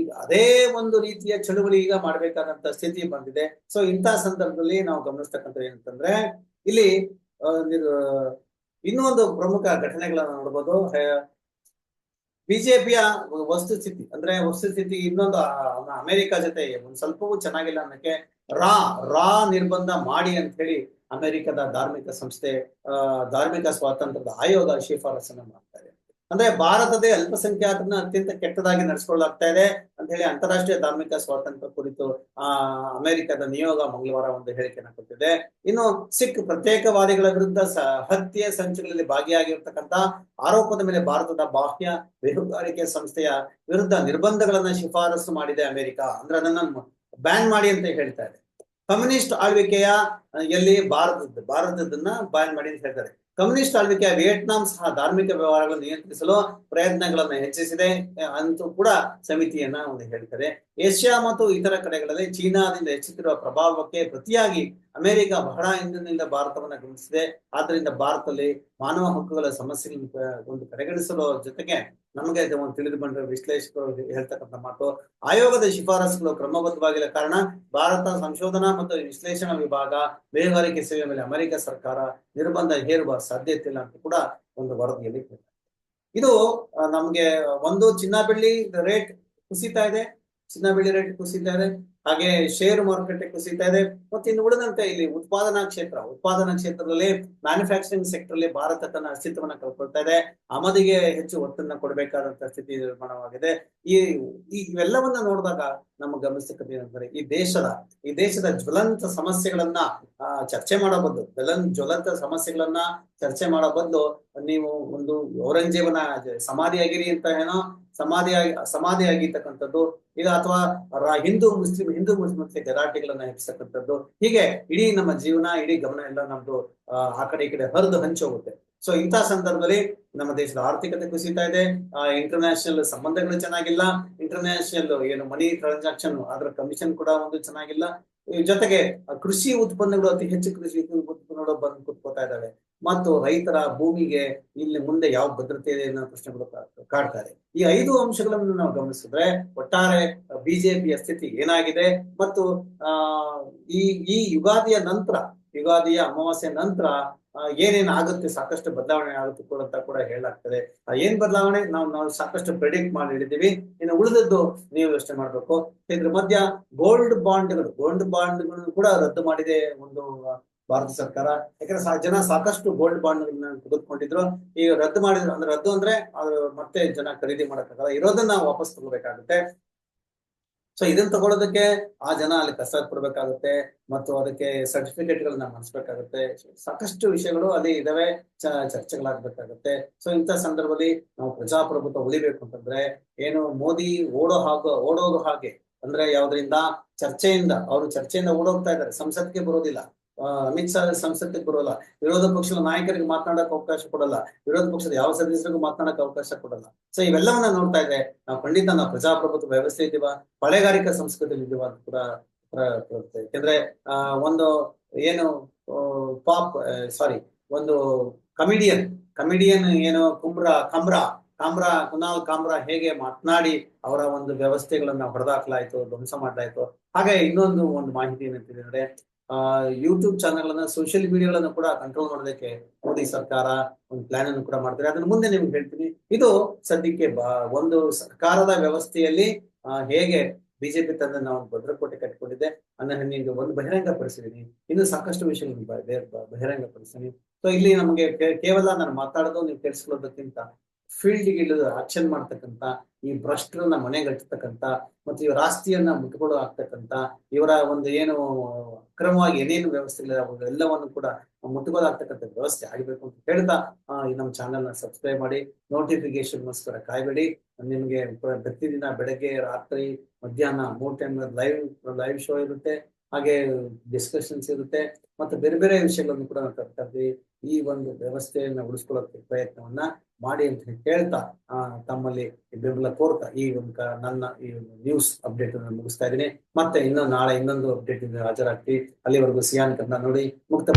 ಈಗ ಅದೇ ಒಂದು ರೀತಿಯ ಚಳುವಳಿ ಈಗ ಮಾಡ್ಬೇಕಾದಂತ ಸ್ಥಿತಿ ಬಂದಿದೆ. ಸೊ ಇಂಥ ಸಂದರ್ಭದಲ್ಲಿ ನಾವು ಗಮನಿಸ್ತಕ್ಕಂಥ ಏನಂತಂದ್ರೆ ಇಲ್ಲಿ ಇನ್ನೊಂದು ಪ್ರಮುಖ ಘಟನೆಗಳನ್ನ ನೋಡ್ಬೋದು. ಬಿಜೆಪಿಯ ವಸ್ತುಸ್ಥಿತಿ ಅಂದ್ರೆ ವಸ್ತುಸ್ಥಿತಿ ಇನ್ನೊಂದು ಅಮೆರಿಕ ಜೊತೆ ಒಂದ್ ಸ್ವಲ್ಪವೂ ಚೆನ್ನಾಗಿಲ್ಲ ಅನ್ನಕ್ಕೆ ರಾ ರಾ ನಿರ್ಬಂಧ ಮಾಡಿ ಅಂತ ಹೇಳಿ ಅಮೆರಿಕದ ಧಾರ್ಮಿಕ ಸಂಸ್ಥೆ ಧಾರ್ಮಿಕ ಸ್ವಾತಂತ್ರ್ಯದ ಆಯೋಗ ಶಿಫಾರಸನ್ನ ಮಾಡ್ತಾರೆ. ಅಂದ್ರೆ ಭಾರತದ ಅಲ್ಪಸಂಖ್ಯಾತರನ್ನ ಅತ್ಯಂತ ಕೆಟ್ಟದಾಗಿ ನಡೆಸ್ಕೊಳ್ಳಾಗ್ತಾ ಇದೆ ಅಂತ ಹೇಳಿ ಅಂತಾರಾಷ್ಟ್ರೀಯ ಧಾರ್ಮಿಕ ಸ್ವಾತಂತ್ರ್ಯ ಕುರಿತು, ಆ, ಅಮೆರಿಕದ ನಿಯೋಗ ಮಂಗಳವಾರ ಒಂದು ಹೇಳಿಕೆಯನ್ನು ಕೊಟ್ಟಿದೆ. ಇನ್ನು ಸಿಖ್ ಪ್ರತ್ಯೇಕವಾದಿಗಳ ವಿರುದ್ಧ ಹತ್ಯೆ ಸಂಚುಗಳಲ್ಲಿ ಭಾಗಿಯಾಗಿರ್ತಕ್ಕಂಥ ಆರೋಪದ ಮೇಲೆ ಭಾರತದ ಬಾಹ್ಯ ಬೇಹುಗಾರಿಕೆ ಸಂಸ್ಥೆಯ ವಿರುದ್ಧ ನಿರ್ಬಂಧಗಳನ್ನ ಶಿಫಾರಸು ಮಾಡಿದೆ ಅಮೆರಿಕ. ಅಂದ್ರೆ ಅದನ್ನ ಬ್ಯಾನ್ ಮಾಡಿ ಅಂತ ಹೇಳ್ತಾ ಇದೆ. ಕಮ್ಯುನಿಸ್ಟ್ ಆಳ್ವಿಕೆಯ ಎಲ್ಲಿ ಭಾರತದ, ಭಾರತದನ್ನ ಬ್ಯಾನ್ ಮಾಡಿ ಅಂತ ಹೇಳ್ತಾರೆ. ಕಮ್ಯುನಿಸ್ಟ್ ಆಳ್ವಿಕೆಯ ವಿಯೆಟ್ನಾಂ ಸಹ ಧಾರ್ಮಿಕ ವ್ಯವಹಾರಗಳನ್ನು ನಿಯಂತ್ರಿಸಲು ಪ್ರಯತ್ನಗಳನ್ನು ಹೆಚ್ಚಿಸಿದೆ. ಅಂತೂ ಕೂಡ ಸಮಿತಿಯನ್ನ ಒಂದು ಹೇಳ್ತಾರೆ. ಏಷ್ಯಾ ಮತ್ತು ಇತರ ಕಡೆಗಳಲ್ಲಿ ಚೀನಾದಿಂದ ಹೆಚ್ಚುತ್ತಿರುವ ಪ್ರಭಾವಕ್ಕೆ ಪ್ರತಿಯಾಗಿ ಅಮೆರಿಕ ಬಹಳ ಹಿಂದಿನಿಂದ ಭಾರತವನ್ನು ಗಮನಿಸಿದೆ. ಆದ್ದರಿಂದ ಭಾರತದಲ್ಲಿ ಮಾನವ ಹಕ್ಕುಗಳ ಸಮಸ್ಯೆಗಳನ್ನು ಒಂದು ಕಡೆಗಣಿಸಲು ಜೊತೆಗೆ ನಮಗೆ ಒಂದು ತಿಳಿದು ಬಂದ ವಿಶ್ಲೇಷಕರು ಹೇಳ್ತಕ್ಕಂಥ ಮಾತು. ಆಯೋಗದ ಶಿಫಾರಸುಗಳು ಕ್ರಮಬದ್ಧವಾಗಿಲ್ಲ ಕಾರಣ ಭಾರತ ಸಂಶೋಧನಾ ಮತ್ತು ವಿಶ್ಲೇಷಣಾ ವಿಭಾಗ ಬೇಹುಗಾರಿಕೆ ಸೇವೆ ಮೇಲೆ ಅಮೆರಿಕ ಸರ್ಕಾರ ನಿರ್ಬಂಧ ಹೇರುವ ಸಾಧ್ಯತೆ ಇಲ್ಲ ಅಂತ ಕೂಡ ಒಂದು ವರದಿಯಲ್ಲಿ. ಇದು ನಮ್ಗೆ ಒಂದು ಚಿನ್ನ ಬೆಳ್ಳಿ ರೇಟ್ ಕುಸಿತಾ ಇದೆ. ಚಿನ್ನ ಬೆಳ್ಳಿ ರೇಟ್ ಕುಸಿತಾ ಇದೆ. ಹಾಗೆ ಶೇರ್ ಮಾರುಕಟ್ಟೆ ಕುಸಿತಾ ಇದೆ. ಮತ್ತೆ ಇನ್ನು ಉಳಿದಂತೆ ಇಲ್ಲಿ ಉತ್ಪಾದನಾ ಕ್ಷೇತ್ರ, ಉತ್ಪಾದನಾ ಕ್ಷೇತ್ರದಲ್ಲಿ ಮ್ಯಾನುಫ್ಯಾಕ್ಚರಿಂಗ್ ಸೆಕ್ಟರ್ ಅಲ್ಲಿ ಭಾರತ ತನ್ನ ಅಸ್ತಿತ್ವವನ್ನು ಕಳ್ಕೊಳ್ತಾ ಇದೆ. ಆಮದಿಗೆ ಹೆಚ್ಚು ಒತ್ತನ್ನ ಕೊಡಬೇಕಾದಂತ ಸ್ಥಿತಿ ನಿರ್ಮಾಣವಾಗಿದೆ. ಈ ಇವೆಲ್ಲವನ್ನ ನೋಡಿದಾಗ ನಮ್ಮ ಗಮನಿಸ್ತಕ್ಕಂಥ ಈ ದೇಶದ ಈ ದೇಶದ ಜ್ವಲಂತ ಸಮಸ್ಯೆಗಳನ್ನ ಚರ್ಚೆ ಮಾಡೋ ಬದಲು ಜ್ವಲಂತ ಜ್ವಲಂತ ಸಮಸ್ಯೆಗಳನ್ನ ಚರ್ಚೆ ಮಾಡೋ ಬದಲು ನೀವು ಒಂದು ಔರಂಗಜೇಬನ ಸಮಾಧಿ ಸಮಾಧಿಯಾಗಿರಿ ಅಂತ ಏನೋ ಸಮಾಧಿಯಾಗಿ ಸಮಾಧಿ ಆಗಿರ್ತಕ್ಕಂಥದ್ದು ಈಗ ಅಥವಾ ಹಿಂದೂ ಮುಸ್ಲಿಂ ಹಿಂದೂ ಮುಸ್ಲಿಂ ಗಲಾಟೆಗಳನ್ನ ಹೆಚ್ಚಿಸತಕ್ಕಂಥದ್ದು ಹೀಗೆ ಇಡೀ ನಮ್ಮ ಜೀವನ ಇಡೀ ಗಮನ ಎಲ್ಲ ನಮ್ದು ಆ, ಕಡೆ ಈ ಕಡೆ ಹರಿದು ಹಂಚೋಗುತ್ತೆ. ಸೊ ಇಂಥ ಸಂದರ್ಭದಲ್ಲಿ ನಮ್ಮ ದೇಶದ ಆರ್ಥಿಕತೆ ಕುಸಿತಾ ಇದೆ ಇಂಟರ್ನ್ಯಾಷನಲ್ ಸಂಬಂಧಗಳು ಚೆನ್ನಾಗಿಲ್ಲ ಇಂಟರ್ನ್ಯಾಷನಲ್ ಏನು ಮನಿ ಟ್ರಾನ್ಸಾಕ್ಷನ್ ಅದರ ಕಮಿಷನ್ ಕೂಡ ಒಂದು ಚೆನ್ನಾಗಿಲ್ಲ. ಜೊತೆಗೆ ಕೃಷಿ ಉತ್ಪನ್ನಗಳು ಅತಿ ಹೆಚ್ಚು ಕೃಷಿ ಉತ್ಪನ್ನಗಳು ಬಂದು ಕುತ್ಕೋತಾ ಇದಾವೆ ಮತ್ತು ರೈತರ ಭೂಮಿಗೆ ಇಲ್ಲಿ ಮುಂದೆ ಯಾವ ಭದ್ರತೆ ಇದೆ ಅನ್ನೋ ಪ್ರಶ್ನೆಗಳು ಕಾಡ್ತಾರೆ. ಈ ಐದು ಅಂಶಗಳನ್ನು ನಾವು ಗಮನಿಸಿದ್ರೆ ಒಟ್ಟಾರೆ ಬಿಜೆಪಿಯ ಸ್ಥಿತಿ ಏನಾಗಿದೆ ಮತ್ತು, ಆ, ಈ ಈ ಯುಗಾದಿಯ ನಂತರ, ಯುಗಾದಿಯ ಅಮಾವಾಸ್ಯ ನಂತರ ಏನೇನ್ ಆಗುತ್ತೆ, ಸಾಕಷ್ಟು ಬದಲಾವಣೆ ಆಗುತ್ತೆ ಕೂಡ ಅಂತ ಕೂಡ ಹೇಳಲಾಗ್ತದೆ. ಆ, ಏನ್ ಬದಲಾವಣೆ? ನಾವು ನಾವು ಸಾಕಷ್ಟು ಪ್ರೆಡಿಕ್ಟ್ ಮಾಡಿ ಹೇಳಿದೀವಿ ಇನ್ನು ಉಳಿದದ್ದು ನೀವು ಯೋಚನೆ ಮಾಡ್ಬೇಕು. ಇದ್ರ ಮಧ್ಯ ಗೋಲ್ಡ್ ಬಾಂಡ್ಗಳು ಗೋಲ್ಡ್ ಬಾಂಡ್ಗಳನ್ನು ಕೂಡ ರದ್ದು ಮಾಡಿದೆ ಒಂದು ಭಾರತ ಸರ್ಕಾರ. ಯಾಕಂದ್ರೆ ಜನ ಸಾಕಷ್ಟು ಗೋಲ್ಡ್ ಬಾಂಡ್ ತೆಗೆದುಕೊಂಡಿದ್ರು. ಈಗ ರದ್ದು ಮಾಡಿದ್ರು. ಅಂದ್ರೆ ರದ್ದು ಅಂದ್ರೆ ಅದು ಮತ್ತೆ ಜನ ಖರೀದಿ ಮಾಡಕ್ಕಾಗಲ್ಲ. ಇರೋದನ್ನ ವಾಪಸ್ ತಗೋಬೇಕಾಗುತ್ತೆ. ಸೊ ಇದನ್ನ ತಗೊಳ್ಳೋದಕ್ಕೆ ಆ ಜನ ಅಲ್ಲಿ ಕಸರತ್ ಕೊಡ್ಬೇಕಾಗುತ್ತೆ. ಮತ್ತು ಅದಕ್ಕೆ ಸರ್ಟಿಫಿಕೇಟ್ ಗಳನ್ನ ಮಾಡಿಸ್ಬೇಕಾಗುತ್ತೆ. ಸಾಕಷ್ಟು ವಿಷಯಗಳು ಅಲ್ಲಿ ಇದಾವೆ. ಚರ್ಚೆಗಳಾಗ್ಬೇಕಾಗುತ್ತೆ. ಸೊ ಇಂಥ ಸಂದರ್ಭದಲ್ಲಿ ನಾವು ಪ್ರಜಾಪ್ರಭುತ್ವ ಉಳಿಬೇಕು ಅಂತಂದ್ರೆ ಏನು ಮೋದಿ ಓಡೋ ಹಾಗೋ ಓಡೋದು ಹಾಗೆ. ಅಂದ್ರೆ ಯಾವ್ದ್ರಿಂದ? ಚರ್ಚೆಯಿಂದ. ಅವರು ಚರ್ಚೆಯಿಂದ ಓಡೋಗ್ತಾ ಇದ್ದಾರೆ. ಸಂಸತ್ಗೆ ಬರೋದಿಲ್ಲ. ಅಮಿತ್ ಶಾ ಸಂಸತ್ಗೆ ಬರೋಲ್ಲ. ವಿರೋಧ ಪಕ್ಷದ ನಾಯಕರಿಗೆ ಮಾತನಾಡಕ್ ಅವಕಾಶ ಕೊಡಲ್ಲ. ವಿರೋಧ ಪಕ್ಷದ ಯಾವ ಸದಸ್ಯರಿಗೂ ಮಾತನಾಡಕ್ ಅವಕಾಶ ಕೊಡಲ್ಲ. ಸೊ ಇವೆಲ್ಲವನ್ನ ನೋಡ್ತಾ ಇದ್ರೆ ನಾವು ಖಂಡಿತ ನಾವು ಪ್ರಜಾಪ್ರಭುತ್ವ ವ್ಯವಸ್ಥೆ ಇದೀವ ಪಳೆಗಾರಿಕಾ ಸಂಸ್ಕೃತಿಯಲ್ಲಿ ಇದೀವ ಅಂತ ಕೂಡ. ಯಾಕೆಂದ್ರೆ, ಆ, ಒಂದು ಏನು ಪಾಪ್ ಸಾರಿ ಒಂದು ಕಮಿಡಿಯನ್ ಕಮಿಡಿಯನ್ ಏನು ಕುಮ್ರಾ ಕಮ್ರಾ ಕಾಮ್ರಾ ಕುನಾಲ್ ಕಾಮ್ರಾ ಹೇಗೆ ಮಾತನಾಡಿ ಅವರ ಒಂದು ವ್ಯವಸ್ಥೆಗಳನ್ನ ಹೊಡೆದಾಕ್ಲಾಯ್ತು, ಧ್ವಂಸ ಮಾಡ್ಲಾಯ್ತು. ಹಾಗೆ ಇನ್ನೊಂದು ಒಂದು ಮಾಹಿತಿ ಏನಂತಿದೆ ಯೂಟ್ಯೂಬ್ ಚಾನೆಲ್ಗಳನ್ನ ಸೋಷಿಯಲ್ ಮೀಡಿಯಾಗಳನ್ನ ಕೂಡ ಕಂಟ್ರೋಲ್ ಮಾಡೋದಕ್ಕೆ ಮೋದಿ ಸರ್ಕಾರ ಒಂದು ಪ್ಲಾನ್ ಅನ್ನು ಕೂಡ ಮಾಡ್ತಾರೆ. ಅದನ್ನ ಮುಂದೆ ನಿಮ್ಗೆ ಹೇಳ್ತೀನಿ. ಇದು ಸದ್ಯಕ್ಕೆ ಒಂದು ಸರ್ಕಾರದ ವ್ಯವಸ್ಥೆಯಲ್ಲಿ ಹೇಗೆ ಬಿಜೆಪಿ ತಂದ ನಾವು ಭದ್ರಕೋಟೆ ಕಟ್ಟಿಕೊಂಡಿದೆ ಅನ್ನೋ ನಿಮ್ಗೆ ಒಂದು ಬಹಿರಂಗ ಪಡಿಸಿದೀನಿ ಇನ್ನು ಸಾಕಷ್ಟು ವಿಷಯ ಬಹಿರಂಗ ಪಡಿಸ್ತೀನಿ ಸೊ ಇಲ್ಲಿ ನಮಗೆ ಕೇವಲ ನಾನು ಮಾತಾಡೋದು, ನೀವು ಕೇಳಿಸ್ಕೊಳ್ಳೋದಕ್ಕಿಂತ ಫೀಲ್ಡ್ ಇಳಿದು ಆಕ್ಷನ್ ಮಾಡ್ತಕ್ಕಂತ ಈ ಭ್ರಷ್ಟರನ್ನ ಮನೆಗಟ್ಟತಕ್ಕಂಥ ಮತ್ತು ಇವರ ಆಸ್ತಿಯನ್ನ ಮುಟ್ಕೊಳ್ಳೋ ಆಗ್ತಕ್ಕಂತ ಇವರ ಒಂದು ಏನು ಅಕ್ರಮವಾಗಿ ಏನೇನು ವ್ಯವಸ್ಥೆಗಳಿದೆ ಎಲ್ಲವನ್ನು ಕೂಡ ಮುಟ್ಟುಗೋಲಾಗ್ತಕ್ಕಂಥ ವ್ಯವಸ್ಥೆ ಆಗಬೇಕು ಅಂತ ಹೇಳ್ತಾ ನಮ್ಮ ಚಾನೆಲ್ನ ಸಬ್ಸ್ಕ್ರೈಬ್ ಮಾಡಿ ನೋಟಿಫಿಕೇಶನ್ ನೋಟಿಫಿಕೇಶನ್ಗೋಸ್ಕರ ಕಾಯ್ಬೇಡಿ. ನಿಮಗೆ ಪ್ರ- ಪ್ರತಿದಿನ ಬೆಳಗ್ಗೆ, ರಾತ್ರಿ, ಮಧ್ಯಾಹ್ನ ಮೂರ್ ಟೈಮ್ ಲೈವ್ ಲೈವ್ ಶೋ ಇರುತ್ತೆ, ಹಾಗೆ ಡಿಸ್ಕಷನ್ಸ್ ಇರುತ್ತೆ, ಮತ್ತೆ ಬೇರೆ ಬೇರೆ ವಿಷಯಗಳನ್ನು ಕೂಡ ನಾವು ಕರ್ತಾ ಇರ್ತೀವಿ ಈ ಒಂದು ವ್ಯವಸ್ಥೆಯನ್ನ ಉಳಿಸ್ಕೊಳ್ಳೋಕೆ ಪ್ರಯತ್ನವನ್ನ ಮಾಡಿ ಅಂತ ಹೇಳ್ತಾ ಆ, ತಮ್ಮಲ್ಲಿ ಬೆಂಬಲ ಕೋರ್ತಾ ಈ ಒಂದು ನನ್ನ ಈ ಒಂದು ನ್ಯೂಸ್ ಅಪ್ಡೇಟ್ ಅನ್ನು ಮುಗಿಸ್ತಾ ಇದ್ದೀನಿ. ಮತ್ತೆ ಇನ್ನೊಂದು ನಾಳೆ ಇನ್ನೊಂದು ಅಪ್ಡೇಟ್ ಹಾಜರಾಗ್ತೀವಿ ಅಲ್ಲಿವರೆಗೂ ಸಿಯಾನ್ ಕನ್ನಡ ನೋಡಿ ಮುಕ್ತ